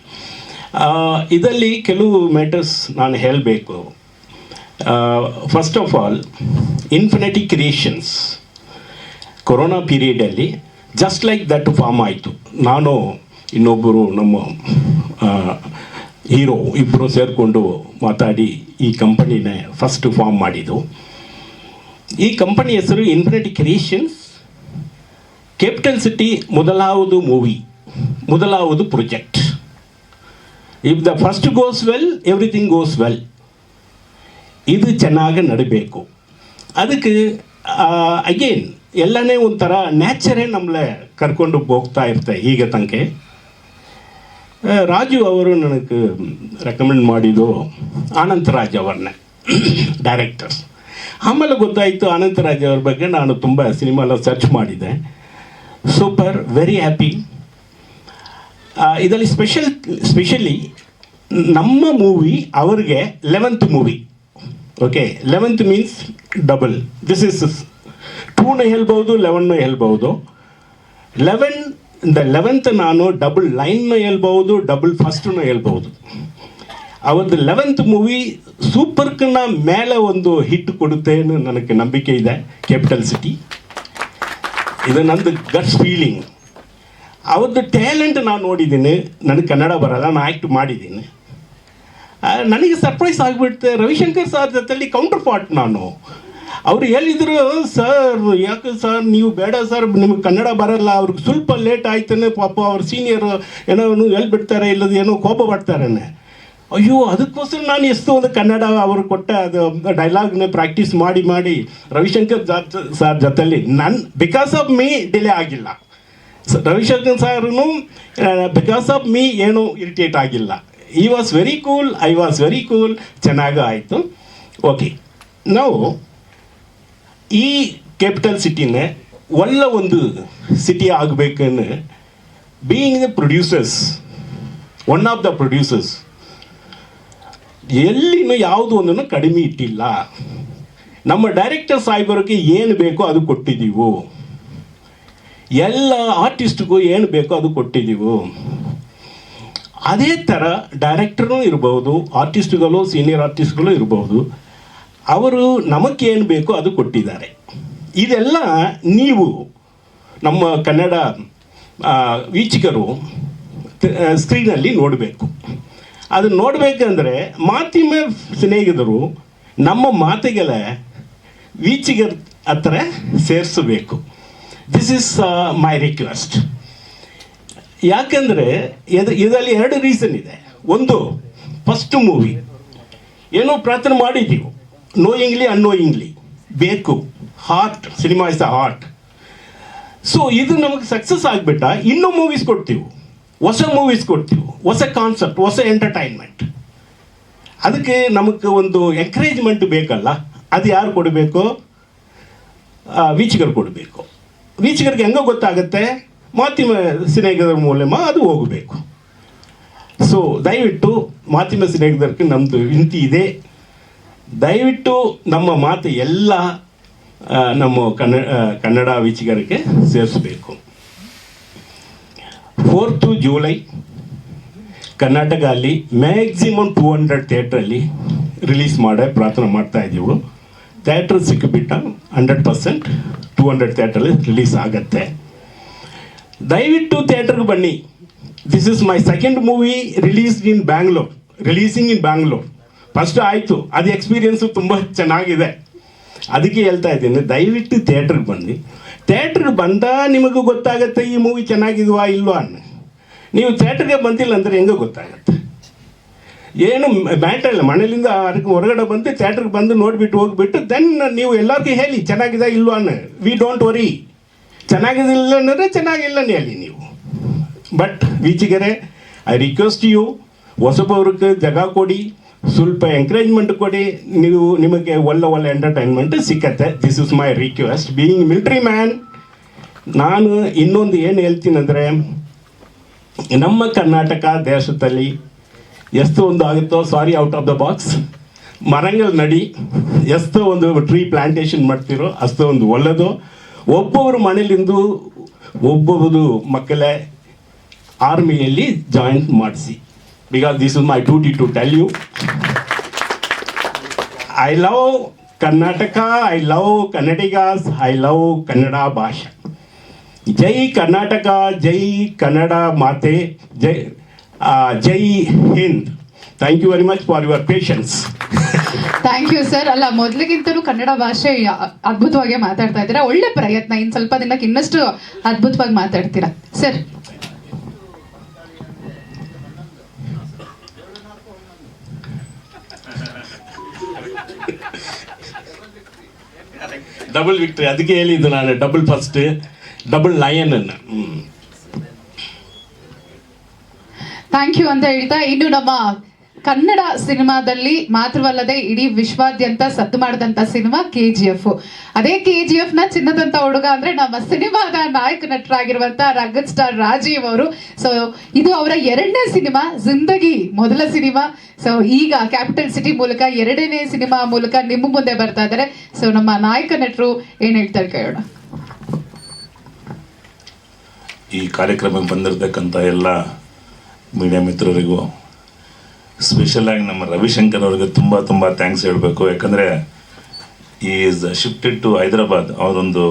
ಇದರಲ್ಲಿ ಕೆಲವು ಮ್ಯಾಟರ್ಸ್ ನಾನು ಹೇಳಬೇಕು. First of all infinity creations corona ಪೀರಿಯಡಲ್ಲಿ just like that form ಆಯಿತು. ನಾನು ಇನ್ನೊಬ್ಬರು ನಮ್ಮ ಹೀರೋ ಇಬ್ಬರು ಸೇರಿಕೊಂಡು ಮಾತಾಡಿ ಈ ಕಂಪನಿನೇ ಫಸ್ಟ್ ಫಾರ್ಮ್ ಮಾಡಿದ್ದು. ಈ ಕಂಪನಿ ಹೆಸರು ಇನ್ಫಿನಿಟಿ ಕ್ರಿಯೇಷನ್ಸ್ ಕ್ಯಾಪಿಟಲ್ ಸಿಟಿ ಮೊದಲಾವುದು movie ಮೊದಲಾವುದು project if the first goes well everything goes well ಇದು ಚೆನ್ನಾಗಿ ನಡಬೇಕು. ಅದಕ್ಕೆ ಅಗೇನ್ ಎಲ್ಲನೇ ಒಂಥರ ನ್ಯಾಚರೇ ನಮ್ಮಲ್ಲೇ ಕರ್ಕೊಂಡು ಹೋಗ್ತಾ ಇರ್ತೆ ಈಗ ತನಕ. ರಾಜು ಅವರು ನನಗೆ ರೆಕಮೆಂಡ್ ಮಾಡಿದ್ದು ಅನಂತರಾಜ್ ಅವ್ರನ್ನೇ ಡೈರೆಕ್ಟರ್ಸ್ ಆಮೇಲೆ ಗೊತ್ತಾಯಿತು ಅನಂತರಾಜ್ ಅವ್ರ ಬಗ್ಗೆ ನಾನು ತುಂಬ ಸಿನಿಮಾ ಸರ್ಚ್ ಮಾಡಿದೆ ಸೂಪರ್ ವೆರಿ ಹ್ಯಾಪಿ ಇದರಲ್ಲಿ ಸ್ಪೆಷಲ್ ಸ್ಪೆಷಲಿ ನಮ್ಮ ಮೂವಿ ಅವ್ರಿಗೆ eleventh movie okay eleventh means double this is ಟೂನು ಹೇಳ್ಬೋದು ಲೆವೆನ್ನು ಹೇಳ್ಬೋದು ಲೆವೆನ್, ದ ಲೆವೆಂತ್ ನಾನು ಡಬಲ್ ಲೈನ್ನ ಹೇಳ್ಬೋದು ಡಬಲ್ ಫಸ್ಟನ್ನು ಹೇಳ್ಬೋದು ಅವತ್ತು ಲೆವೆಂತ್ ಮೂವಿ ಸೂಪರ್ಕನ್ನ ಮೇಲೆ ಒಂದು ಹಿಟ್ ಕೊಡುತ್ತೆ ನನಗೆ ನಂಬಿಕೆ ಇದೆ, ಕ್ಯಾಪಿಟಲ್ ಸಿಟಿ. ಇದು ನಂದು ಗಟ್ಸ್ ಫೀಲಿಂಗ್. ಅವ್ರದ್ದು ಟ್ಯಾಲೆಂಟ್ ನಾನು ನೋಡಿದ್ದೀನಿ ನನಗೆ ಕನ್ನಡ ಬರಲ್ಲ ನಾನು ಆ್ಯಕ್ಟ್ ಮಾಡಿದ್ದೀನಿ. ನನಗೆ ಸರ್ಪ್ರೈಸ್ ಆಗಿಬಿಡುತ್ತೆ, ರವಿಶಂಕರ್ ಸರ್ ಜೊತೆಲಿ ಕೌಂಟರ್ ಪಾರ್ಟ್ ನಾನು. ಅವ್ರು ಹೇಳಿದ್ರು ಸರ್, ಯಾಕೆ ಸರ್, ನೀವು ಬೇಡ ಸರ್, ನಿಮಗೆ ಕನ್ನಡ ಬರಲ್ಲ, ಅವ್ರಿಗೆ ಸ್ವಲ್ಪ ಲೇಟ್ ಆಯ್ತಾನೆ, ಪಾಪ ಅವ್ರ ಸೀನಿಯರ್ ಏನೋ ಹೇಳ್ಬಿಡ್ತಾರೆ ಇಲ್ಲದ ಏನೋ ಕೋಪ ಪಡ್ತಾರೆ ಅಯ್ಯೋ, ಅದಕ್ಕೋಸ್ಕರ ನಾನು ಎಷ್ಟು ಒಂದು ಕನ್ನಡ ಅವರು ಕೊಟ್ಟ ಅದು ಡೈಲಾಗ್ನ ಪ್ರಾಕ್ಟೀಸ್ ಮಾಡಿ ಮಾಡಿ ರವಿಶಂಕರ್ ಸರ್ ಜೊತೆಲಿ ನನ್ನ ಬಿಕಾಸ್ ಆಫ್ ಮೀ ಡಿಲೇ ಆಗಿಲ್ಲ. ರವಿಶಂಕರ್ ಸಾರ್ನು ಬಿಕಾಸ್ ಆಫ್ ಮೀ ಏನೂ ಇರಿಟೇಟ್ ಆಗಿಲ್ಲ. He was very cool I was very cool ಚೆನ್ನಾಗಿ ಆಯಿತು. ಓಕೆ ನಾವು ಈ ಕ್ಯಾಪಿಟಲ್ ಸಿಟಿನೇ ಒಳ್ಳೆ ಒಂದು city ಆಗಬೇಕನ್ನು being the producers one of the producers ಎಲ್ಲಿನೂ ಯಾವುದು ಒಂದನ್ನು ಕಡಿಮೆ ಇಟ್ಟಿಲ್ಲ. ನಮ್ಮ ಡೈರೆಕ್ಟರ್ ಸಾಹೇಬರಿಗೆ ಏನು ಬೇಕೋ ಅದು ಕೊಟ್ಟಿದ್ದೀವು. ಎಲ್ಲ ಆರ್ಟಿಸ್ಟ್ಗೂ ಏನು ಬೇಕೋ ಅದು ಕೊಟ್ಟಿದ್ದೀವು. ಅದೇ ಥರ ಡೈರೆಕ್ಟರ್ನೂ ಇರ್ಬೋದು ಆರ್ಟಿಸ್ಟ್ಗಳು ಸೀನಿಯರ್ ಆರ್ಟಿಸ್ಟ್ಗಳು ಇರ್ಬೋದು ಅವರು ನಮಗೇನು ಬೇಕೋ ಅದು ಕೊಟ್ಟಿದ್ದಾರೆ. ಇದೆಲ್ಲ ನೀವು ನಮ್ಮ ಕನ್ನಡ ವೀಕ್ಷಕರು ಸ್ಕ್ರೀನಲ್ಲಿ ನೋಡಬೇಕು. ಅದು ನೋಡಬೇಕಂದ್ರೆ ಮಾಧ್ಯಮ ಸ್ನೇಹಿತರು ನಮ್ಮ ಮಾತುಗಳ ವೀಚಿಗರ್ ಹತ್ರ ಸೇರಿಸಬೇಕು. ದಿಸ್ ಇಸ್ ಮೈ ರಿಕ್ವೆಸ್ಟ್ ಯಾಕಂದರೆ ಇದು ಇದರಲ್ಲಿ ಎರಡು ರೀಸನ್ ಇದೆ. ಒಂದು ಫಸ್ಟ್ ಮೂವಿ ಏನೋ ಪ್ರಾರ್ಥನೆ ಮಾಡಿದ್ದೀವಿ. ನೋಯಿಂಗ್ಲಿ ಅನ್ನೋಯಿಂಗ್ಲಿ ಬೇಕು. Heart cinema is a heart so ಇದು ನಮಗೆ ಸಕ್ಸಸ್ ಆಗಿಬಿಟ್ಟ. ಇನ್ನೂ ಮೂವೀಸ್ ಕೊಡ್ತೀವಿ. ಹೊಸ ಮೂವೀಸ್ ಕೊಡ್ತೀವಿ. ಹೊಸ ಕಾನ್ಸೆಪ್ಟ್ ಹೊಸ ಎಂಟರ್ಟೈನ್ಮೆಂಟ್ ಅದಕ್ಕೆ ನಮಗೆ ಒಂದು ಎಂಕರೇಜ್ಮೆಂಟ್ ಬೇಕಲ್ಲ. ಅದು ಯಾರು ಕೊಡಬೇಕು? ವೀಕ್ಷಕರು ಕೊಡಬೇಕು. ವೀಕ್ಷಕರಿಗೆ ಹೆಂಗೋ ಗೊತ್ತಾಗುತ್ತೆ. ಮಾಧ್ಯಮ ಸ್ನೇಹಿತರ ಮೂಲಕ ಅದು ಹೋಗಬೇಕು. ಸೊ ದಯವಿಟ್ಟು ಮಾಧ್ಯಮ ಸ್ನೇಹಿತರಿಗೆ ನಮ್ಮದು ವಿನಂತಿ ಇದೆ. ದಯವಿಟ್ಟು ನಮ್ಮ ಮಾತು ಎಲ್ಲ ನಮ್ಮ ಕನ್ನಡ ಕನ್ನಡ ವೀಕ್ಷಕರಿಗೆ ಸೇರಿಸಬೇಕು. ಫೋರ್ತು ಜೂಲೈ, ಕರ್ನಾಟಕ ಅಲ್ಲಿ ಮ್ಯಾಕ್ಸಿಮಮ್ ಟೂ ಹಂಡ್ರೆಡ್ ಥಿಯೇಟ್ರಲ್ಲಿ ರಿಲೀಸ್ ಮಾಡೇ ಪ್ರಾರ್ಥನೆ ಮಾಡ್ತಾ ಇದ್ದೀವಿ. ಥಿಯೇಟ್ರ್ ಸಿಕ್ಕಿಬಿಟ್ಟ ಹಂಡ್ರೆಡ್ ಪರ್ಸೆಂಟ್ ಟೂ ಹಂಡ್ರೆಡ್ ಥಿಯೇಟ್ರಲ್ಲಿ ರಿಲೀಸ್ ಆಗತ್ತೆ. ದಯವಿಟ್ಟು ಥಿಯೇಟ್ರಿಗೆ ಬನ್ನಿ. This is my second movie release in Bangalore releasing in Bangalore first ಆಯಿತು. ಅದು ಎಕ್ಸ್ಪೀರಿಯನ್ಸು ತುಂಬ ಚೆನ್ನಾಗಿದೆ. ಅದಕ್ಕೆ ಹೇಳ್ತಾ ಇದ್ದೀನಿ, ದಯವಿಟ್ಟು ಥಿಯೇಟ್ರಿಗೆ ಬನ್ನಿ. ಥಿಯೇಟ್ರಿಗೆ ಬಂದ ನಿಮಗೂ ಗೊತ್ತಾಗುತ್ತೆ ಈ ಮೂವಿ ಚೆನ್ನಾಗಿದ್ವಾ ಇಲ್ವಾ ಅನ್ನ ನೀವು ಥಿಯೇಟ್ರಿಗೆ ಬಂದಿಲ್ಲ ಅಂದರೆ ಹೆಂಗೆ ಗೊತ್ತಾಗುತ್ತೆ. ಏನು ಮ್ಯಾಟರ್ ಇಲ್ಲ, ಮನೇಲಿಂದ ಅದಕ್ಕೆ ಹೊರಗಡೆ ಬಂದು ಥಿಯೇಟ್ರಿಗೆ ಬಂದು ನೋಡಿಬಿಟ್ಟು ಹೋಗಿಬಿಟ್ಟು ದೆನ್ ನೀವು ಎಲ್ಲರಿಗೂ ಹೇಳಿ ಚೆನ್ನಾಗಿದೆ ಇಲ್ವಾ ಅನ್ನ ವಿ ಡೋಂಟ್ ವರಿ ಚೆನ್ನಾಗಿದಿಲ್ಲ ಅಂದರೆ ಚೆನ್ನಾಗಿಲ್ಲ ಹೇಳಿ ನೀವು. ಬಟ್ ವೀಚಿಗರೆ ಐ ರಿಕ್ವೆಸ್ಟ್ ಯು ಹೊಸಬವ್ರಿಗೆ ಜಾಗ ಕೊಡಿ. ಸ್ವಲ್ಪ ಎಂಕರೇಜ್ಮೆಂಟ್ ಕೊಡಿ. ನೀವು ನಿಮಗೆ ಒಳ್ಳೆ ಒಳ್ಳೆ ಎಂಟರ್ಟೈನ್ಮೆಂಟ್ ಸಿಕ್ಕತ್ತೆ. This is my request being military man ನಾನು ಇನ್ನೊಂದು ಏನು ಹೇಳ್ತೀನಿ ಹೇಳ್ತೀನಂದರೆ ನಮ್ಮ ಕರ್ನಾಟಕ ದೇಶದಲ್ಲಿ ಎಷ್ಟು ಒಂದು ಆಗುತ್ತೋ ಸಾರಿ ಔಟ್ ಆಫ್ ದ ಬಾಕ್ಸ್ ಮರಂಗಲ್ ನಡಿ. ಎಷ್ಟೋ ಒಂದು ಟ್ರೀ ಪ್ಲಾಂಟೇಶನ್ ಮಾಡ್ತಿರೋ, ಅಷ್ಟೋ ಒಂದು ಒಳ್ಳೆಯದು ಒಬ್ಬೊಬ್ಬರು ಮನೇಲಿಂದು ಒಬ್ಬೊಬ್ಬರು ಮಕ್ಕಳೇ ಆರ್ಮಿಯಲ್ಲಿ ಜಾಯಿಂಟ್ ಮಾಡಿಸಿ. Because this is my duty to tell you. I love Karnataka, I love Kannadigas, I love Kannada Bhasha. ಜೈ ಕರ್ನಾಟಕ ಜೈ ಕನ್ನಡ ಮಾತೆ ಜೈ ಆ, ಜೈ Hind thank you very much for your patience thank you sir ಅಲ್ಲ ಮೊದಲಿಗಿಂತಲೂ ಕನ್ನಡ ಭಾಷೆ ಅದ್ಭುತವಾಗಿ ಮಾತಾಡ್ತಾ ಇದ್ದೀರಾ? ಒಳ್ಳೆ ಪ್ರಯತ್ನ. ಇನ್ನು ಸ್ವಲ್ಪ ದಿನಕ್ಕೆ ಇನ್ನಷ್ಟು ಅದ್ಭುತವಾಗಿ ಮಾತಾಡ್ತೀರಾ? ಸರ್ ಡಬಲ್ ವಿಕ್ಟ್ರಿ ಅದಕ್ಕೆ ಹೇಳಿದ್ದು ನಾನು ಡಬಲ್ ಫಸ್ಟ್ ಡಬಲ್ ಲಯನ್ ಅನ್ನು ಥ್ಯಾಂಕ್ ಯು ಅಂತ ಹೇಳ್ತಾ ಇನ್ನು ನಮ್ಮ ಕನ್ನಡ ಸಿನಿಮಾದಲ್ಲಿ ಮಾತ್ರವಲ್ಲದೆ ಇಡೀ ವಿಶ್ವಾದ್ಯಂತ ಸದ್ದು ಮಾಡಿದಂತ ಸಿನಿಮಾ ಕೆ ಜಿ ಎಫ್ ಅದೇ ಕೆ ಜಿ ಎಫ್ನ ಚಿನ್ನದಂತ ಹುಡುಗ ಅಂದ್ರೆ ನಮ್ಮ ಸಿನಿಮಾದ ನಾಯಕ ನಟರಾಗಿರುವಂತ ರಗತ್ ಸ್ಟಾರ್ ರಾಜೀವ್ ಅವರು. ಸೊ ಇದು ಅವರ ಎರಡನೇ ಸಿನಿಮಾ, ಜಿಂದಗಿ ಮೊದಲ ಸಿನಿಮಾ. ಸೊ ಈಗ ಕ್ಯಾಪಿಟಲ್ ಸಿಟಿ ಮೂಲಕ ಎರಡನೇ ಸಿನಿಮಾ ಮೂಲಕ ನಿಮ್ಮ ಮುಂದೆ ಬರ್ತಾ ಇದ್ದಾರೆ. ಸೊ ನಮ್ಮ ನಾಯಕ ನಟರು ಏನ್ ಹೇಳ್ತಾರೆ ಕೇಳೋಣ. ಈ ಕಾರ್ಯಕ್ರಮಕ್ಕೆ ಬಂದಿರತಕ್ಕಂಥ ಎಲ್ಲ ಮೀಡಿಯಾ ಮಿತ್ರರಿಗೂ ಸ್ಪೆಷಲಾಗಿ ನಮ್ಮ ರವಿಶಂಕರ್ ಅವ್ರಿಗೆ ತುಂಬ ತುಂಬ ಥ್ಯಾಂಕ್ಸ್ ಹೇಳಬೇಕು. ಯಾಕಂದರೆ ಈಸ್ ಶಿಫ್ಟೆಡ್ ಟು ಹೈದರಾಬಾದ್. ಅವರೊಂದು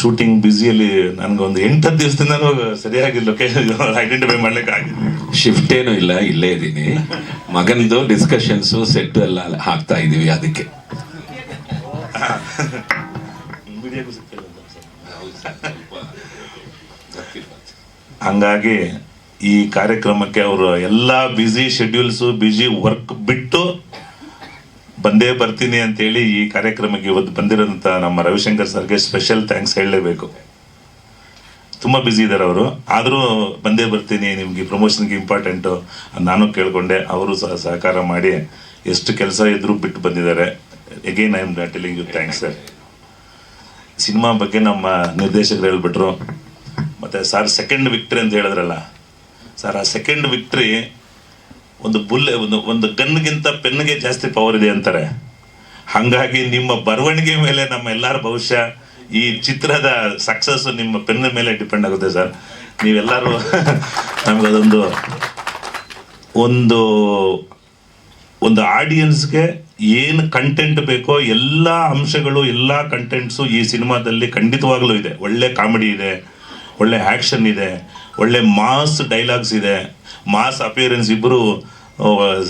ಶೂಟಿಂಗ್ ಬ್ಯುಸಿಯಲ್ಲಿ ಎಂಟು ಹತ್ತು ದಿವಸದಿಂದ ಸರಿಯಾಗಿ ಲೊಕೇಶನ್ ಐಡೆಂಟಿಫೈ ಮಾಡ್ಲಿಕ್ಕೆ ಆಗಿದೆ ಶಿಫ್ಟ್ ಏನೂ ಇಲ್ಲ ಇಲ್ಲೇ ಇದ್ದೀನಿ. ಮಗನದು ಡಿಸ್ಕಷನ್ಸು ಸೆಟ್ ಎಲ್ಲ ಹಾಕ್ತಾ ಇದ್ದೀವಿ ಅದಕ್ಕೆ. ಹಂಗಾಗಿ ಈ ಕಾರ್ಯಕ್ರಮಕ್ಕೆ ಅವರು ಎಲ್ಲ ಬ್ಯುಸಿ ಶೆಡ್ಯೂಲ್ಸು ಬ್ಯುಸಿ ವರ್ಕ್ ಬಿಟ್ಟು ಬಂದೇ ಬರ್ತೀನಿ ಅಂತೇಳಿ ಈ ಕಾರ್ಯಕ್ರಮಕ್ಕೆ ಇವತ್ತು ಬಂದಿರೋಂಥ ನಮ್ಮ ರವಿಶಂಕರ್ ಸರ್ಗೆ ಸ್ಪೆಷಲ್ ಥ್ಯಾಂಕ್ಸ್ ಹೇಳಲೇಬೇಕು. ತುಂಬ ಬ್ಯುಸಿ ಇದ್ದಾರೆ ಅವರು. ಆದರೂ ಬಂದೇ ಬರ್ತೀನಿ, ನಿಮಗೆ ಪ್ರಮೋಷನ್ಗೆ ಇಂಪಾರ್ಟೆಂಟು ನಾನು ಕೇಳಿಕೊಂಡೆ, ಅವರು ಸಹ ಸಹಕಾರ ಮಾಡಿ ಎಷ್ಟು ಕೆಲಸ ಇದ್ರೂ ಬಿಟ್ಟು ಬಂದಿದ್ದಾರೆ. Again I am telling you thanks sir cinema ಬಗ್ಗೆ ನಮ್ಮ ನಿರ್ದೇಶಕರು ಹೇಳ್ಬಿಟ್ರು, ಮತ್ತು ಸರ್ ಸೆಕೆಂಡ್ ವಿಕ್ಟ್ರಿ ಅಂತ ಹೇಳಿದ್ರಲ್ಲ ಸರ್, ಆ ಸೆಕೆಂಡ್ ವಿಕ್ಟ್ರಿ ಒಂದು ಬುಲ್ಲೆ ಒಂದು ಒಂದು ಗನ್ಗಿಂತ ಪೆನ್ಗೆ ಜಾಸ್ತಿ ಪವರ್ ಇದೆ ಅಂತಾರೆ. ಹಾಗಾಗಿ ನಿಮ್ಮ ಬರವಣಿಗೆ ಮೇಲೆ ನಮ್ಮ ಎಲ್ಲರ ಭವಿಷ್ಯ, ಈ ಚಿತ್ರದ ಸಕ್ಸಸ್ ನಿಮ್ಮ ಪೆನ್ ಮೇಲೆ ಡಿಪೆಂಡ್ ಆಗುತ್ತೆ ಸರ್. ನೀವೆಲ್ಲರೂ ನಮಗದೊಂದು ಒಂದು ಒಂದು ಆಡಿಯನ್ಸ್ಗೆ ಏನು ಕಂಟೆಂಟ್ ಬೇಕೋ ಎಲ್ಲ ಅಂಶಗಳು, ಎಲ್ಲ ಕಂಟೆಂಟ್ಸು ಈ ಸಿನಿಮಾದಲ್ಲಿ ಖಂಡಿತವಾಗ್ಲೂ ಇದೆ. ಒಳ್ಳೆ ಕಾಮಿಡಿ ಇದೆ. ಒಳ್ಳೆ ಆ್ಯಕ್ಷನ್ ಇದೆ, ಒಳ್ಳೆ ಮಾಸ್ ಡೈಲಾಗ್ಸ್ ಇದೆ ಮಾಸ್ ಅಪಿಯರೆನ್ಸ್ ಇಬ್ಬರು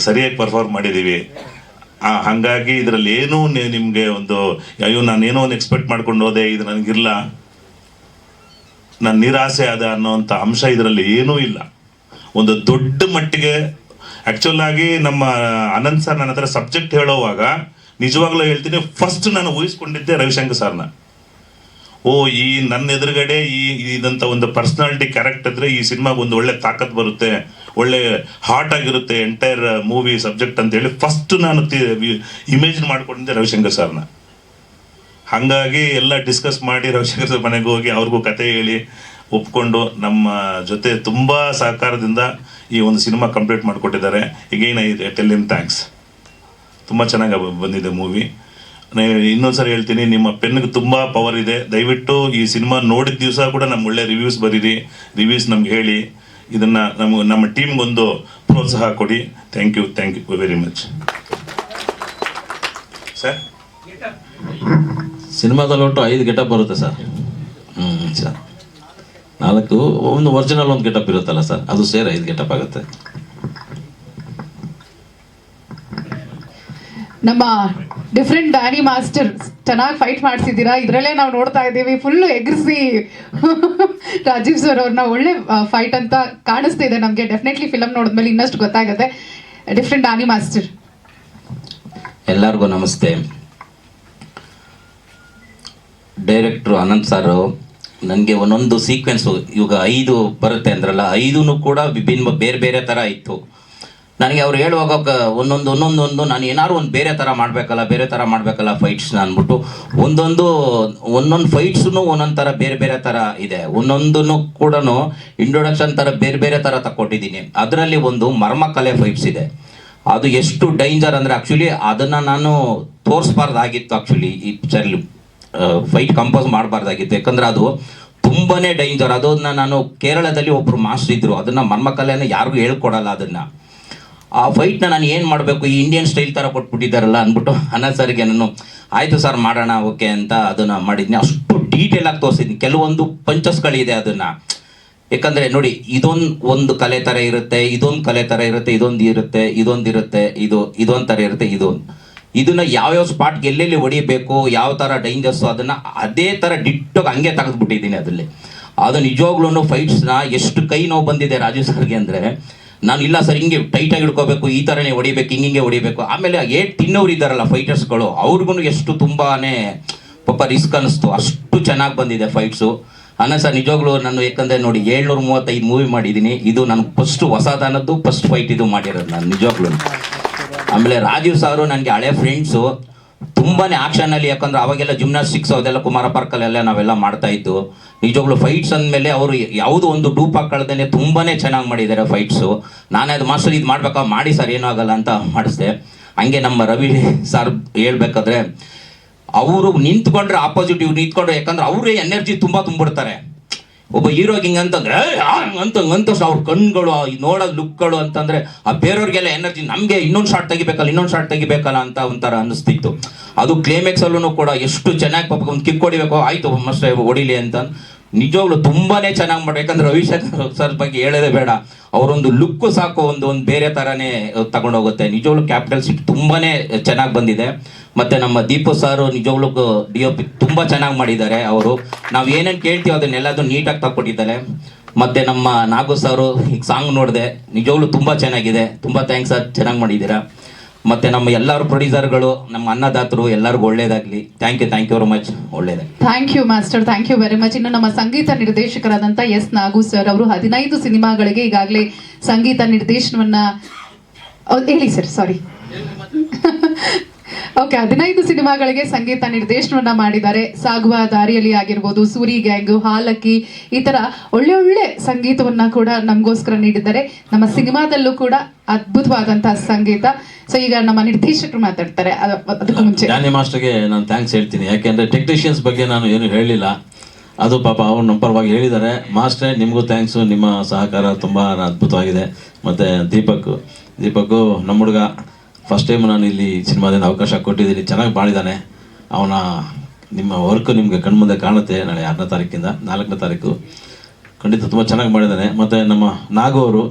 ಸರಿಯಾಗಿ ಪರ್ಫಾರ್ಮ್ ಮಾಡಿದ್ದೀವಿ ಹಾಗಾಗಿ ಇದರಲ್ಲಿ ಏನೂ ನಿಮಗೆ ಒಂದು, ಅಯ್ಯೋ ನಾನೇನೋ ಒಂದು ಎಕ್ಸ್ಪೆಕ್ಟ್ ಮಾಡ್ಕೊಂಡು ಹೋದೆ, ಇದು ನನಗಿಲ್ಲ ನಾನು ನಿರಾಸೆ ಅದ ಅನ್ನೋವಂಥ ಅಂಶ ಇದರಲ್ಲಿ ಏನೂ ಇಲ್ಲ. ಒಂದು ದೊಡ್ಡ ಮಟ್ಟಿಗೆ ಆ್ಯಕ್ಚುಲ್ ಆಗಿ ನಮ್ಮ ಅನಂತ್ ಸರ್ ನನ್ನ ಹತ್ರ ಸಬ್ಜೆಕ್ಟ್ ಹೇಳೋವಾಗ ನಿಜವಾಗ್ಲೂ ಹೇಳ್ತೀನಿ ಫಸ್ಟ್ ನಾನು ಊಹಿಸ್ಕೊಂಡಿದ್ದೆ ರವಿಶಂಕರ್ ಸರ್ನ ಓ, ಈ ನನ್ನ ಎದುರುಗಡೆ ಈ ಇದಂತ ಒಂದು ಪರ್ಸನಾಲಿಟಿ ಕ್ಯಾರೆಕ್ಟರ್ ಇದ್ರೆ ಈ ಸಿನಿಮಾಗೆ ಒಂದು ಒಳ್ಳೆ ತಾಕತ್ ಬರುತ್ತೆ, ಒಳ್ಳೆ ಹಾಟ್ ಆಗಿರುತ್ತೆ ಎಂಟೈರ್ ಮೂವಿ ಸಬ್ಜೆಕ್ಟ್ ಅಂತ ಹೇಳಿ ಫಸ್ಟ್ ನಾನು ಇಮೇಜಿನ್ ಮಾಡ್ಕೊಂಡಿದ್ದೆ ರವಿಶಂಕರ್ ಸರ್ನ. ಹಾಗಾಗಿ ಎಲ್ಲ ಡಿಸ್ಕಸ್ ಮಾಡಿ ರವಿಶಂಕರ್ ಸರ್ ಮನೆಗೆ ಹೋಗಿ ಅವ್ರಿಗೂ ಕತೆ ಹೇಳಿ ಒಪ್ಕೊಂಡು ನಮ್ಮ ಜೊತೆ ತುಂಬ ಸಹಕಾರದಿಂದ ಈ ಒಂದು ಸಿನಿಮಾ ಕಂಪ್ಲೀಟ್ ಮಾಡಿಕೊಟ್ಟಿದ್ದಾರೆ. ಈಗೇನ್ ಐ ಟೆಲ್ ಇಮ್ ಥ್ಯಾಂಕ್ಸ್ ತುಂಬ ಚೆನ್ನಾಗಿ ಬಂದಿದೆ ಮೂವಿ ಇನ್ನೊಂದ್ಸರಿ ಹೇಳ್ತೀನಿ, ನಿಮ್ಮ ಪೆನ್ಗೆ ತುಂಬ ಪವರ್ ಇದೆ. ದಯವಿಟ್ಟು ಈ ಸಿನಿಮಾ ನೋಡಿದ ದಿವಸ ಕೂಡ ನಮ್ಗೆ ಒಳ್ಳೆ ರಿವ್ಯೂಸ್ ಬರೀರಿ. ರಿವ್ಯೂಸ್ ನಮ್ಗೆ ಹೇಳಿ. ಇದನ್ನ ನಮ್ಗೆ, ನಮ್ಮ ಟೀಮ್ಗೊಂದು ಪ್ರೋತ್ಸಾಹ ಕೊಡಿ. Thank you thank you very much sir ಸಿನಿಮಾದಲ್ಲಿ ಒಟ್ಟು ಐದು ಗೆಟಪ್ ಬರುತ್ತೆ ಸರ್ ಹ್ಞೂ ಸರ್ ನಾಲ್ಕು, ಒಂದು ಒರಿಜಿನಲ್ ಒಂದು ಗೆಟಪ್ ಇರುತ್ತಲ್ಲ ಸರ್ ಅದು ಸೇರಿ ಐದು ಗೆಟಪ್ ಆಗುತ್ತೆ. ನಮ್ಮ ಡಿಫ್ರೆಂಟ್ ಡ್ಯಾನಿ ಮಾಸ್ಟರ್ ಚೆನ್ನಾಗಿ ಫೈಟ್ ಮಾಡಿಸಿದ್ದೀರಾ? ಇದರಲ್ಲೇ ನಾವು ನೋಡ್ತಾ ಇದ್ದೀವಿ. ಫುಲ್ಲು ಎಗ್ರಿಸಿ ರಾಜೀವ್ ಸರ್ ಅವ್ರನ್ನ ಒಳ್ಳೆ ಫೈಟ್ ಅಂತ ಕಾಣಿಸ್ತಾ ಇದೆ ನಮಗೆ. ಡೆಫಿನೆಟ್ಲಿ ಫಿಲಮ್ ನೋಡಿದ್ಮೇಲೆ ಇನ್ನಷ್ಟು ಗೊತ್ತಾಗುತ್ತೆ. ಡಿಫ್ರೆಂಟ್ ಡ್ಯಾನಿ ಮಾಸ್ಟರ್ ಎಲ್ಲರಿಗೂ ನಮಸ್ತೆ. ಡೈರೆಕ್ಟ್ರು ಅನಂತ್ ಸಾರು ನನಗೆ ಒಂದೊಂದು ಸೀಕ್ವೆನ್ಸು ಇವಾಗ ಐದು ಬರುತ್ತೆ ಅಂದ್ರಲ್ಲ ಐದೂ ಕೂಡ ವಿಭಿನ್ನ, ಬೇರೆ ಬೇರೆ ಥರ ಇತ್ತು. ನನಗೆ ಅವ್ರು ಹೇಳುವಾಗ ಒಂದೊಂದು ಒಂದೊಂದು, ಒಂದು, ನಾನು ಏನಾದ್ರು ಒಂದು ಬೇರೆ ಥರ ಮಾಡಬೇಕಲ್ಲ, ಬೇರೆ ಥರ ಮಾಡಬೇಕಲ್ಲ ಫೈಟ್ಸ್ನ ಅಂದ್ಬಿಟ್ಟು ಒಂದೊಂದು ಒಂದೊಂದು ಫೈಟ್ಸ್ನು ಒಂದೊಂದು ಥರ ಬೇರೆ ಬೇರೆ ಥರ ಇದೆ. ಒಂದೊಂದನ್ನು ಕೂಡ ಇಂಟ್ರೊಡಕ್ಷನ್ ಥರ ಬೇರೆ ಬೇರೆ ಥರ ತಕ್ಕೊಟ್ಟಿದ್ದೀನಿ. ಅದರಲ್ಲಿ ಒಂದು ಮರ್ಮಕಲೆ ಫೈಟ್ಸ್ ಇದೆ. ಅದು ಎಷ್ಟು ಡೇಂಜರ್ ಅಂದರೆ ಆ್ಯಕ್ಚುಲಿ ಅದನ್ನು ನಾನು ತೋರಿಸ್ಬಾರ್ದಾಗಿತ್ತು ಆ್ಯಕ್ಚುಲಿ ಈ ಪಿಕ್ಚರ್ಲಿ ಫೈಟ್ ಕಂಪೋಸ್ ಮಾಡಬಾರ್ದಾಗಿತ್ತು. ಯಾಕಂದ್ರೆ ಅದು ತುಂಬಾನೇ ಡೇಂಜರ್ ಅದನ್ನ ನಾನು ಕೇರಳದಲ್ಲಿ ಒಬ್ಬರು ಮಾಸ್ಟರ್ ಇದ್ರು. ಅದನ್ನ ಮರ್ಮಕಲೆಯನ್ನು ಯಾರಿಗೂ ಹೇಳ್ಕೊಡಲ್ಲ ಅದನ್ನ. ಆ ಫೈಟ್ನ ನಾನು ಏನು ಮಾಡಬೇಕು? ಈ ಇಂಡಿಯನ್ ಸ್ಟೈಲ್ ಥರ ಕೊಟ್ಬಿಟ್ಟಿದ್ದಾರಲ್ಲ ಅಂದ್ಬಿಟ್ಟು ಅನಂತ್ ಸರ್ಗೆ ನಾನು, ಆಯಿತು ಸರ್ ಮಾಡೋಣ ಓಕೆ ಅಂತ ಅದನ್ನು ಮಾಡಿದ್ನಿ. ಅಷ್ಟು ಡೀಟೇಲ್ ಆಗಿ ತೋರಿಸಿದ್ನಿ. ಕೆಲವೊಂದು ಪಂಚಸ್ಗಳಿದೆ ಅದನ್ನು. ಯಾಕಂದರೆ ನೋಡಿ, ಇದೊಂದು ಒಂದು ಕಲೆ ಥರ ಇರುತ್ತೆ, ಇದೊಂದು ಕಲೆ ಥರ ಇರುತ್ತೆ, ಇದೊಂದು ಇರುತ್ತೆ ಇದೊಂದು ಇರುತ್ತೆ, ಇದು, ಇದೊಂದು ಥರ ಇರುತ್ತೆ, ಇದೊಂದು. ಇದನ್ನ ಯಾವ್ಯಾವ ಸ್ಪಾಟ್ಗೆ ಎಲ್ಲೆಲ್ಲಿ ಹೊಡಿಬೇಕು, ಯಾವ ಥರ ಡೇಂಜರ್ಸು ಅದನ್ನು ಅದೇ ಥರ ಡಿಟ್ಟೋಗಿ ಹಂಗೆ ತೆಗೆದುಬಿಟ್ಟಿದ್ದೀನಿ ಅದರಲ್ಲಿ. ಅದು ನಿಜವಾಗ್ಲೂ ಫೈಟ್ಸ್ನ ಎಷ್ಟು ಕೈ ನೋವು ಬಂದಿದೆ ರಾಜು ಸರ್ಗೆ ಅಂದರೆ ನಾನು ಇಲ್ಲ ಸರ್, ಹಿಂಗೆ ಟೈಟಾಗಿ ಹಿಡ್ಕೋಬೇಕು, ಈ ಥರನೇ ಹೊಡಿಬೇಕು ಹಿಂಗಿಂಗೆ ಹಿಂಗೆ ಹೊಡಿಬೇಕು. ಆಮೇಲೆ ಏಟ್ ತಿನ್ನೋರು ಇದ್ದಾರಲ್ಲ ಫೈಟರ್ಸ್ಗಳು ಅವ್ರಿಗೂ ಎಷ್ಟು ತುಂಬಾನೇ ಪಾಪ ರಿಸ್ಕ್ ಅನ್ನಿಸ್ತು. ಅಷ್ಟು ಚೆನ್ನಾಗಿ ಬಂದಿದೆ ಫೈಟ್ಸು ಅನ್ನ ಸರ್, ನಿಜವಾಗ್ಲೂ ನಾನು ಯಾಕಂದರೆ ನೋಡಿ ಏಳ್ನೂರ ಮೂವತ್ತೈದು ಮೂವಿ ಮಾಡಿದ್ದೀನಿ. ಇದು ನನಗೆ ಫಸ್ಟ್ ಹೊಸದಾನದ್ದು ಫಸ್ಟ್ ಫೈಟ್ ಇದು ಮಾಡಿರೋದು ನಾನು, ನಿಜವಾಗ್ಲೂ. ಆಮೇಲೆ ರಾಜೀವ್ ಸಾರು ನನಗೆ ಹಳೆ ಫ್ರೆಂಡ್ಸು ತುಂಬಾನೇ ಆಕ್ಷನಲ್ಲಿ ಯಾಕಂದ್ರೆ ಅವಾಗೆಲ್ಲ ಜಿಮ್ನಾಸ್ಟಿಕ್ಸ್ ಅದೆಲ್ಲ ಕುಮಾರ ಪಾರ್ಕಲ್ಲೆಲ್ಲ ನಾವೆಲ್ಲ ಮಾಡ್ತಾ ಇದ್ದು, ನಿಜವಾಗ್ಲೂ ಫೈಟ್ಸ್ ಅಂದಮೇಲೆ ಅವರು ಯಾವುದೋ ಒಂದು ಡೂಪ್ ಹಾಕೊಳ್ದೇನೆ ತುಂಬಾನೇ ಚೆನ್ನಾಗಿ ಮಾಡಿದ್ದಾರೆ ಫೈಟ್ಸು ನಾನೇ ಅದು ಮಾಸ್ಟರ್ ಇದು ಮಾಡ್ಬೇಕಾ? ಮಾಡಿ ಸರ್ ಏನೂ ಆಗಲ್ಲ ಅಂತ ಮಾಡಿಸ್ದೆ. ಹಂಗೆ ನಮ್ಮ ರವಿ ಸರ್ ಹೇಳ್ಬೇಕಾದ್ರೆ, ಅವರು ನಿಂತ್ಕೊಂಡ್ರೆ ಆಪೋಸಿಟ್ ಇವ್ರು ನಿಂತ್ಕೊಂಡ್ರೆ, ಯಾಕಂದ್ರೆ ಅವರೇ ಎನರ್ಜಿ ತುಂಬಾ ತುಂಬಿಡ್ತಾರೆ. ಒಬ್ಬ ಹೀರೋಗೆ ಹಿಂಗಂತಂದ್ರೆ ಅಂತ ಅಂತ ಅವ್ರ ಕಣ್ಗಳು ನೋಡೋದು ಲುಕ್ಗಳು ಅಂತಂದ್ರೆ, ಆ ಬೇರೆಯವ್ರಿಗೆಲ್ಲ ಎನರ್ಜಿ ನಮಗೆ ಇನ್ನೊಂದು ಶಾರ್ಟ್ ತೆಗಿಬೇಕಲ್ಲ, ಇನ್ನೊಂದು ಶಾರ್ಟ್ ತೆಗಿಬೇಕಲ್ಲ ಅಂತ ಒಂಥರ ಅನಿಸ್ತಿತ್ತು ಅದು ಕ್ಲೈಮ್ಯಾಕ್ಸ್ ಅಲ್ಲೂ ಕೂಡ ಎಷ್ಟು ಚೆನ್ನಾಗಿ ಪಾಪ ಒಂದು ಕಿಕ್ ಹೊಡಿಬೇಕು, ಆಯ್ತು ಮಸ್ಟ್ ಹೊಡಿಲಿ ಅಂತ. ನಿಜವಾಗ್ಲು ತುಂಬಾನೇ ಚೆನ್ನಾಗಿ ಮಾಡಿ ಯಾಕಂದ್ರೆ ರವಿಶಂಕರ್ ಸರ್ ಬಗ್ಗೆ ಹೇಳೋದೇ ಬೇಡ. ಅವರೊಂದು ಲುಕ್ ಸಾಕು, ಒಂದು ಒಂದು ಬೇರೆ ತರಾನೇ ತಗೊಂಡೋಗುತ್ತೆ. ನಿಜವಾಗ್ಲು ಕ್ಯಾಪಿಟಲ್ ಸಿಟಿ ತುಂಬಾನೇ ಚೆನ್ನಾಗಿ ಬಂದಿದೆ. ಮತ್ತೆ ನಮ್ಮ ದೀಪು ಸಾರು ನಿಜವಾಗ್ಲು ಡಿ ಒ ಪಿ ತುಂಬಾ ಚೆನ್ನಾಗಿ ಮಾಡಿದ್ದಾರೆ ಅವರು. ನಾವು ಏನೇನು ಕೇಳ್ತೀವಿ ಅದನ್ನೆಲ್ಲದು ನೀಟಾಗಿ ತಗೊಂಡಿದ್ದಾರೆ ಮತ್ತೆ ನಮ್ಮ ನಾಗು ಸಾರು, ಈಗ ಸಾಂಗ್ ನೋಡಿದೆ. ನಿಜವಾಗ್ಲು ತುಂಬಾ ಚೆನ್ನಾಗಿದೆ. ತುಂಬಾ ಥ್ಯಾಂಕ್ಸ್ ಸರ್, ಚೆನ್ನಾಗಿ ಮಾಡಿದ್ದೀರಾ? ಮತ್ತೆ ನಮ್ಮ ಎಲ್ಲರೂ ಪ್ರೊಡ್ಯೂಸರ್ಗಳು, ನಮ್ಮ ಅನ್ನದಾತರು ಎಲ್ಲರಿಗೂ ಒಳ್ಳೇದಾಗ್ಲಿ. Thank you thank you very much ಒಳ್ಳೇದಾಗ್ಲಿ. Thank you master thank you very much ಇನ್ನು ನಮ್ಮ ಸಂಗೀತ ನಿರ್ದೇಶಕರಾದಂಥ ಎಸ್ ನಾಗು ಸರ್ ಅವರು ಹದಿನೈದು ಸಿನಿಮಾಗಳಿಗೆ ಈಗಾಗಲೇ ಸಂಗೀತ ನಿರ್ದೇಶನವನ್ನ ಹೇಳಿ ಸರ್ ಸಾರಿ ಓಕೆ ಹದಿನೈದು ಸಿನಿಮಾಗಳಿಗೆ ಸಂಗೀತ ನಿರ್ದೇಶನವನ್ನ ಮಾಡಿದ್ದಾರೆ. ಸಾಗುವ ದಾರಿಯಲ್ಲಿ ಆಗಿರ್ಬೋದು, ಸೂರಿ ಗ್ಯಾಂಗ್ ಹಾಲಕ್ಕಿ, ಈ ತರ ಒಳ್ಳೆ ಒಳ್ಳೆ ಸಂಗೀತವನ್ನ ಕೂಡ ನಮಗೋಸ್ಕರ ನೀಡಿದ್ದಾರೆ. ನಮ್ಮ ಸಿನಿಮಾದಲ್ಲೂ ಕೂಡ ಅದ್ಭುತವಾದಂತಹ ಸಂಗೀತ. ಸೊ ಈಗ ನಮ್ಮ ನಿರ್ದೇಶಕರು ಮಾತಾಡ್ತಾರೆ. ಅದ- ಅದಕ್ಕೂ ಮುಂಚೆ. ಡ್ಯಾನಿ ಮಾಸ್ಟರ್ಗೆ ನಾನು ಥ್ಯಾಂಕ್ಸ್ ಹೇಳ್ತೀನಿ. ಯಾಕೆಂದ್ರೆ ಟೆಕ್ನಿಷಿಯನ್ಸ್ ಬಗ್ಗೆ ನಾನು ಏನು ಹೇಳಿಲ್ಲ. ಅದು ಪಾಪ ಅವ್ರು ನಮ್ಮ ಪರವಾಗಿ ಹೇಳಿದ್ದಾರೆ. ಮಾಸ್ಟ್ರೇ, ನಿಮಗೂ ಥ್ಯಾಂಕ್ಸು ನಿಮ್ಮ ಸಹಕಾರ ತುಂಬ ಅದ್ಭುತವಾಗಿದೆ. ಮತ್ತು ದೀಪಕ್ ದೀಪಕ್ಕು, ನಮ್ಮ ಹುಡುಗ. ಫಸ್ಟ್ ಟೈಮ್ ನಾನು ಇಲ್ಲಿ ಸಿನಿಮಾದಿಂದ ಅವಕಾಶ ಕೊಟ್ಟಿದ್ದೀನಿ. ಚೆನ್ನಾಗಿ ಬಾಳಿದ್ದಾನೆ ಅವನ ನಿಮ್ಮ ವರ್ಕ್ ನಿಮಗೆ ಕಣ್ಮುಂದೆ ಕಾಣುತ್ತೆ ನಾಳೆ ಆರನೇ ತಾರೀಕಿಂದ, ನಾಲ್ಕನೇ ತಾರೀಕು. ಖಂಡಿತ ತುಂಬ ಚೆನ್ನಾಗಿ ಮಾಡಿದ್ದಾನೆ ಮತ್ತು ನಮ್ಮ ನಾಗು ಅವರು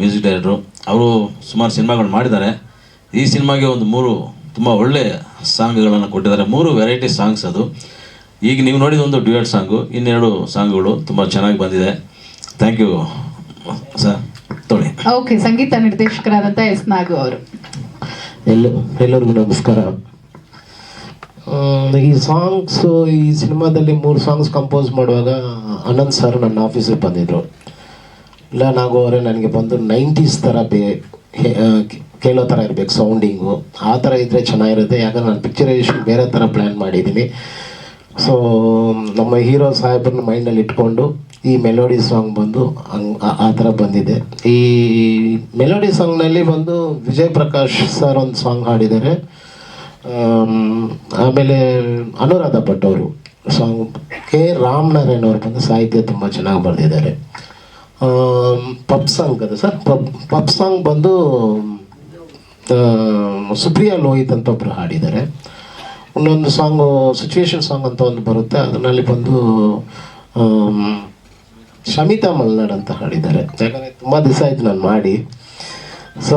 ಮ್ಯೂಸಿಕ್ ಡೈರೆಕ್ಟ್ರು ಅವರು ಸುಮಾರು ಸಿನಿಮಾಗಳು ಮಾಡಿದ್ದಾರೆ ಈ ಸಿನಿಮಾಗೆ ಒಂದು ಮೂರು ತುಂಬ ಒಳ್ಳೆ ಸಾಂಗ್ಗಳನ್ನು ಕೊಟ್ಟಿದ್ದಾರೆ. ಮೂರು ವೆರೈಟಿ ಸಾಂಗ್ಸ್ ಅದು. ಈಗ ನೀವು ನೋಡಿದ ಒಂದು ಡ್ಯೂಯಟ್ ಸಾಂಗು, ಇನ್ನೆರಡು ಸಾಂಗ್ಗಳು ತುಂಬ ಚೆನ್ನಾಗಿ ಬಂದಿದೆ. ಥ್ಯಾಂಕ್ ಯು ಸರ್ ತೊಳಿ. ಓಕೆ ಸಂಗೀತ ನಿರ್ದೇಶಕರಾದಂಥ ಎಸ್ ನಾಗು ಅವರು. ಎಲ್ಲ, ಎಲ್ಲರಿಗೂ ನಮಸ್ಕಾರ. ಈ ಸಾಂಗ್ಸು, ಈ ಸಿನಿಮಾದಲ್ಲಿ ಮೂರು ಸಾಂಗ್ಸ್ ಕಂಪೋಸ್ ಮಾಡುವಾಗ ಅನಂತ್ ಸರ್ ನನ್ನ ಆಫೀಸಿಗೆ ಬಂದಿದ್ರು. ಇಲ್ಲ, ನಾಗು ಅವರೇ ನನಗೆ ಬಂದು ನೈಂಟೀಸ್ ಥರ ಬೇ ಕೇಳೋ ಥರ ಇರಬೇಕು ಸೌಂಡಿಂಗು. ಆ ಥರ ಇದ್ದರೆ ಚೆನ್ನಾಗಿರುತ್ತೆ. ಯಾಕಂದ್ರೆ ನಾನು ಪಿಕ್ಚರೈಸೇಷನ್ ಬೇರೆ ಥರ ಪ್ಲ್ಯಾನ್ ಮಾಡಿದ್ದೀನಿ. ಸೊ ನಮ್ಮ ಹೀರೋ ಸಾಹೇಬ್ರನ್ನ ಮೈಂಡಲ್ಲಿ ಇಟ್ಕೊಂಡು ಈ ಮೆಲೋಡಿ ಸಾಂಗ್ ಬಂದು ಆ- ಥರ ಬಂದಿದೆ. ಈ ಮೆಲೋಡಿ ಸಾಂಗ್ನಲ್ಲಿ ಬಂದು ವಿಜಯ್ ಪ್ರಕಾಶ್ ಸರ್ ಒಂದು ಸಾಂಗ್ ಹಾಡಿದ್ದಾರೆ. ಆಮೇಲೆ ಅನುರಾಧ ಭಟ್ ಅವರು ಸಾಂಗ್ ಕೆ ರಾಮನಾರಾಯಣ್ ಅವರು ಬಂದು ಸಾಹಿತ್ಯ ತುಂಬ ಚೆನ್ನಾಗಿ ಬರೆದಿದ್ದಾರೆ. ಪಪ್ ಸಾಂಗ್ ಅದು ಸರ್ ಪಪ್ ಪಪ್ ಸಾಂಗ್ ಬಂದು ಸುಪ್ರಿಯಾ ಲೋಹಿತ್ ಅಂತ ಒಬ್ಬರು ಹಾಡಿದ್ದಾರೆ. ಇನ್ನೊಂದು ಸಾಂಗು ಸಿಚುವೇಶನ್ ಸಾಂಗ್ ಅಂತ ಒಂದು ಬರುತ್ತೆ. ಅದರಲ್ಲಿ ಬಂದು ಶಮಿತಾ ಮಲ್ನಾಡ್ ಅಂತ ಹಾಡಿದ್ದಾರೆ. ಯಾಕಂದರೆ ತುಂಬ ದಿವಸ ಆಯ್ತು ನಾನು ಮಾಡಿ. ಸೊ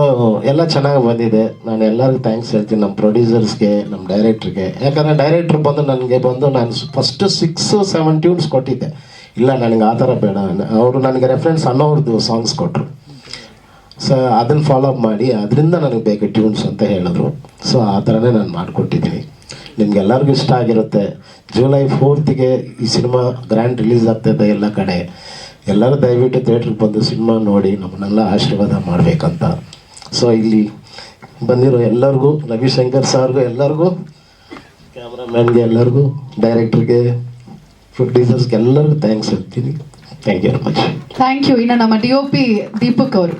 ಎಲ್ಲ ಚೆನ್ನಾಗಿ ಬಂದಿದೆ. ನಾನು ಎಲ್ಲರಿಗೂ ಥ್ಯಾಂಕ್ಸ್ ಹೇಳ್ತೀನಿ. ನಮ್ಮ ಪ್ರೊಡ್ಯೂಸರ್ಸ್ಗೆ ನಮ್ಮ ಡೈರೆಕ್ಟ್ರಿಗೆ ಯಾಕಂದರೆ ಡೈರೆಕ್ಟ್ರ್ ಬಂದು ನನಗೆ ಬಂದು ನಾನು ಫಸ್ಟ್ ಸಿಕ್ಸ್ ಸೆವೆನ್ ಟ್ಯೂನ್ಸ್ ಕೊಟ್ಟಿದ್ದೆ. ಇಲ್ಲ, ನನಗೆ ಆ ಥರ ಬೇಡ. ಅವರು ನನಗೆ ರೆಫರೆನ್ಸ್ ಅನ್ನೋರ್ದು ಸಾಂಗ್ಸ್ ಕೊಟ್ಟರು ಸೊ ಅದನ್ನು ಫಾಲೋ ಅಪ್ ಮಾಡಿ, ಅದರಿಂದ ನನಗೆ ಬೇಕು ಟ್ಯೂನ್ಸ್ ಅಂತ ಹೇಳಿದ್ರು. ಸೊ ಆ ಥರನೇ ನಾನು ಮಾಡಿಕೊಟ್ಟಿದ್ದೀನಿ. ನಿಮ್ಗೆಲ್ಲರಿಗೂ ಇಷ್ಟ ಆಗಿರುತ್ತೆ. ಜುಲೈ ಫೋರ್ತಿಗೆ ಈ ಸಿನಿಮಾ ಗ್ರ್ಯಾಂಡ್ ರಿಲೀಸ್ ಆಗ್ತಾಯಿದೆ ಎಲ್ಲ ಕಡೆ. ಎಲ್ಲರೂ ದಯವಿಟ್ಟು ಥಿಯೇಟ್ರಿಗೆ ಬಂದು ಸಿನಿಮಾ ನೋಡಿ ನಮ್ಮನ್ನೆಲ್ಲ ಆಶೀರ್ವಾದ ಮಾಡಬೇಕಂತ. ಸೊ ಇಲ್ಲಿ ಬಂದಿರೋ ಎಲ್ಲರಿಗೂ ರವಿಶಂಕರ್ ಸಾರ್ಗೂ ಎಲ್ಲರಿಗೂ ಕ್ಯಾಮ್ರಾಮ್ಯಾನ್ಗೆ ಎಲ್ಲರಿಗೂ ಡೈರೆಕ್ಟ್ರಿಗೆ ಪ್ರೊಡ್ಯೂಸರ್ಸ್ಗೆ ಎಲ್ಲರಿಗೂ ಥ್ಯಾಂಕ್ಸ್ ಹೇಳ್ತೀನಿ. Thank you very much thank you ಇನ್ನು ನಮ್ಮ ಡಿ ಒ ಪಿ ದೀಪಕ್ ಅವರು.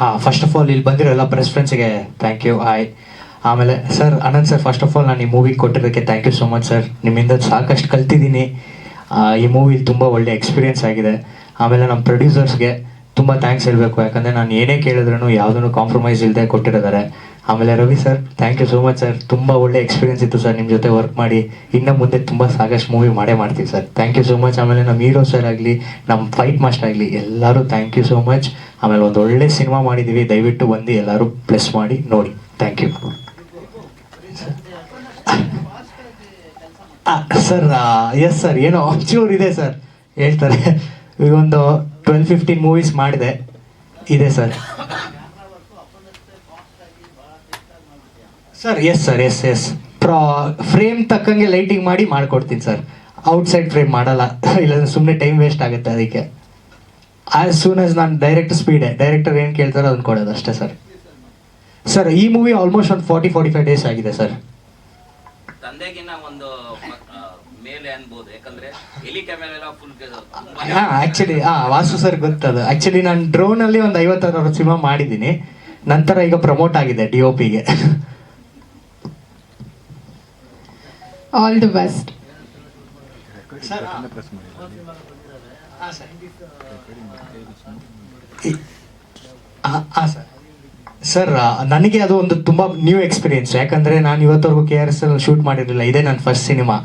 ಹಾಂ ಫಸ್ಟ್ ಆಫ್ ಆಲ್ ಇಲ್ಲಿ ಬಂದಿರೋ ಎಲ್ಲ ಪ್ರೆಸ್ ಫ್ರೆಂಡ್ಸ್ಗೆ ಥ್ಯಾಂಕ್ ಯು ಆಯ್ ಆಮೇಲೆ, sir, Anant sir first of all ನಾನು ಈ movie ಕೊಟ್ಟಿರೋಕ್ಕೆ thank you so much sir ನಿಮ್ಮಿಂದ ಸಾಕಷ್ಟು ಕಲ್ತಿದ್ದೀನಿ. ಈ ಮೂವಿಲಿ ತುಂಬ ಒಳ್ಳೆ ಎಕ್ಸ್ಪೀರಿಯೆನ್ಸ್ ಆಗಿದೆ. ಆಮೇಲೆ ನಮ್ಮ ಪ್ರೊಡ್ಯೂಸರ್ಸ್ಗೆ ತುಂಬ ಥ್ಯಾಂಕ್ಸ್ ಹೇಳಬೇಕು. ಯಾಕಂದರೆ ನಾನು ಏನೇ ಕೇಳಿದ್ರು ಯಾವುದನ್ನು ಕಾಂಪ್ರಮೈಸ್ ಇಲ್ಲದೆ ಕೊಟ್ಟಿದ್ದಾರೆ ಆಮೇಲೆ Ravi sir thank you so much sir ತುಂಬ ಒಳ್ಳೆ ಎಕ್ಸ್ಪೀರಿಯನ್ಸ್ ಇತ್ತು ಸರ್ ನಿಮ್ಮ ಜೊತೆ ವರ್ಕ್ ಮಾಡಿ. ಇನ್ನು ಮುಂದೆ ತುಂಬ ಸಾಕಷ್ಟು ಮೂವಿ ಮಾಡೇ ಮಾಡ್ತೀವಿ sir thank you so much ಆಮೇಲೆ ನಮ್ಮ ಹೀರೋ ಸರ್ ಆಗಲಿ, ನಮ್ಮ ಫೈಟ್ ಮಾಸ್ಟರ್ ಆಗಲಿ, ಎಲ್ಲರೂ ಥ್ಯಾಂಕ್ ಯು ಸೋ ಮಚ್ ಆಮೇಲೆ ಒಂದು ಒಳ್ಳೆ ಸಿನಿಮಾ ಮಾಡಿದ್ದೀವಿ ದಯವಿಟ್ಟು ಬಂದು ಎಲ್ಲರೂ ಪ್ಲೆಸ್ ಮಾಡಿ, ನೋಡಿ. Thank you sir yes sir ಏನೋ ಒಂಚೂರು ಇದೆ ಸರ್ ಹೇಳ್ತಾರೆ. ಈಗ ಒಂದು ಟ್ವೆಲ್ ಫಿಫ್ಟೀನ್ ಮೂವೀಸ್ ಮಾಡಿದೆ. ಇದೆ sir sir yes sir yes yes ಪ್ರಾ ಫ್ರೇಮ್ ತಕ್ಕಂಗೆ ಲೈಟಿಂಗ್ ಮಾಡಿ ಮಾಡಿಕೊಡ್ತೀನಿ ಸರ್ ಔಟ್ಸೈಡ್ ಫ್ರೇಮ್ ಮಾಡಲ್ಲ. ಇಲ್ಲಾಂದ್ರೆ ಸುಮ್ಮನೆ ಟೈಮ್ ವೇಸ್ಟ್ ಆಗುತ್ತೆ ಅದಕ್ಕೆ. ಆಸ್ ಸೂನ್ ಆಸ್ ನಾನು ಡೈರೆಕ್ಟ್ ಸ್ಪೀಡೆ ಡೈರೆಕ್ಟರ್ ಏನು ಕೇಳ್ತಾರೋ ಅದನ್ನ ಕೊಡೋದು ಅಷ್ಟೇ ಸರ್ ಸರ್ ಈ ಮೂವಿ ಆಲ್ಮೋಸ್ಟ್ ಒಂದು ಫಾರ್ಟಿ ಫಾರ್ಟಿ ಫೈವ್ ಡೇಸ್ ಆಗಿದೆ ಸರ್ ತಂದೆಗಿನ ಒಂದು ಮೇಲೆ ಅನ್ಬೋದು. ಯಾಕಂದ್ರೆ ಎಲಿ ಕ್ಯಾಮೆರಾ ಎಲ್ಲ ಫುಲ್ ಹಾ ಆಕ್ಚುಲಿ ಹಾ ವಾಸು ಸರ್ ಗೊತ್ತದು. ಆಕ್ಚುಲಿ ನಾನು ಡ್ರೋನ್ ಅಲ್ಲಿ ಒಂದು ಐವತ್ತಾರು ಸಿನಿಮಾ ಮಾಡಿದ್ದೀನಿ. ನಂತರ ಈಗ ಪ್ರಮೋಟ್ ಆಗಿದೆ ಡಿ ಒ ಪಿಗೆ ಆಲ್ ದಿ ಬೆಸ್ಟ್ ಸರ್ ನನಗೆ ಅದು ಒಂದು ತುಂಬ ನ್ಯೂ ಎಕ್ಸ್ಪೀರಿಯನ್ಸ್ ಯಾಕಂದರೆ ನಾನು ಇವತ್ತವರೆಗೂ ಕೆ ಆರ್ ಎಸ್ ಅಲ್ಲಿ ಶೂಟ್ ಮಾಡಿರಲಿಲ್ಲ. ಇದೇ ನನ್ನ ಫಸ್ಟ್ ಸಿನಿಮಾ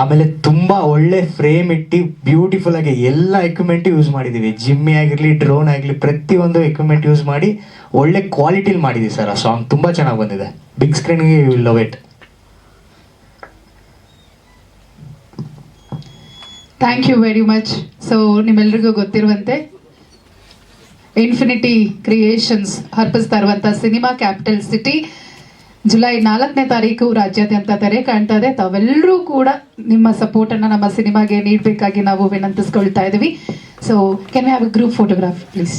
ಆಮೇಲೆ ತುಂಬ ಒಳ್ಳೆ ಫ್ರೇಮ್ ಇಟ್ಟು ಬ್ಯೂಟಿಫುಲ್ ಆಗಿ ಎಲ್ಲ ಎಕ್ವಿಪ್ಮೆಂಟ್ ಯೂಸ್ ಮಾಡಿದ್ದೀವಿ ಜಿಮ್ಮಿ ಆಗಿರಲಿ ಡ್ರೋನ್ ಆಗಲಿ ಪ್ರತಿಯೊಂದು ಎಕ್ವಿಪ್ಮೆಂಟ್ ಯೂಸ್ ಮಾಡಿ ಒಳ್ಳೆ ಕ್ವಾಲಿಟಿಲಿ ಮಾಡಿದ್ದೀವಿ ಸರ್ ಆ ಸಾಂಗ್ ತುಂಬ ಚೆನ್ನಾಗಿ ಬಂದಿದೆ. Big ಸ್ಕ್ರೀನ್ಗೆ you will love it thank you very much so ನಿಮ್ಮೆಲ್ರಿಗೂ ಗೊತ್ತಿರುವಂತೆ ಇನ್ಫಿನಿಟಿ ಕ್ರಿಯೇಷನ್ಸ್ ಅರ್ಪಿಸ್ತಾ ಇರುವಂಥ ಸಿನಿಮಾ ಕ್ಯಾಪಿಟಲ್ ಸಿಟಿ ಜುಲೈ ನಾಲ್ಕನೇ ತಾರೀಕು ರಾಜ್ಯಾದ್ಯಂತ ತೆರೆ ಕಾಣ್ತಾ ಇದೆ. ತಾವೆಲ್ಲರೂ ಕೂಡ ನಿಮ್ಮ ಸಪೋರ್ಟನ್ನು ನಮ್ಮ ಸಿನಿಮಾಗೆ ನೀಡಬೇಕಾಗಿ ನಾವು ವಿನಂತಿಸ್ಕೊಳ್ತಾ ಇದ್ದೀವಿ so can have a group photograph please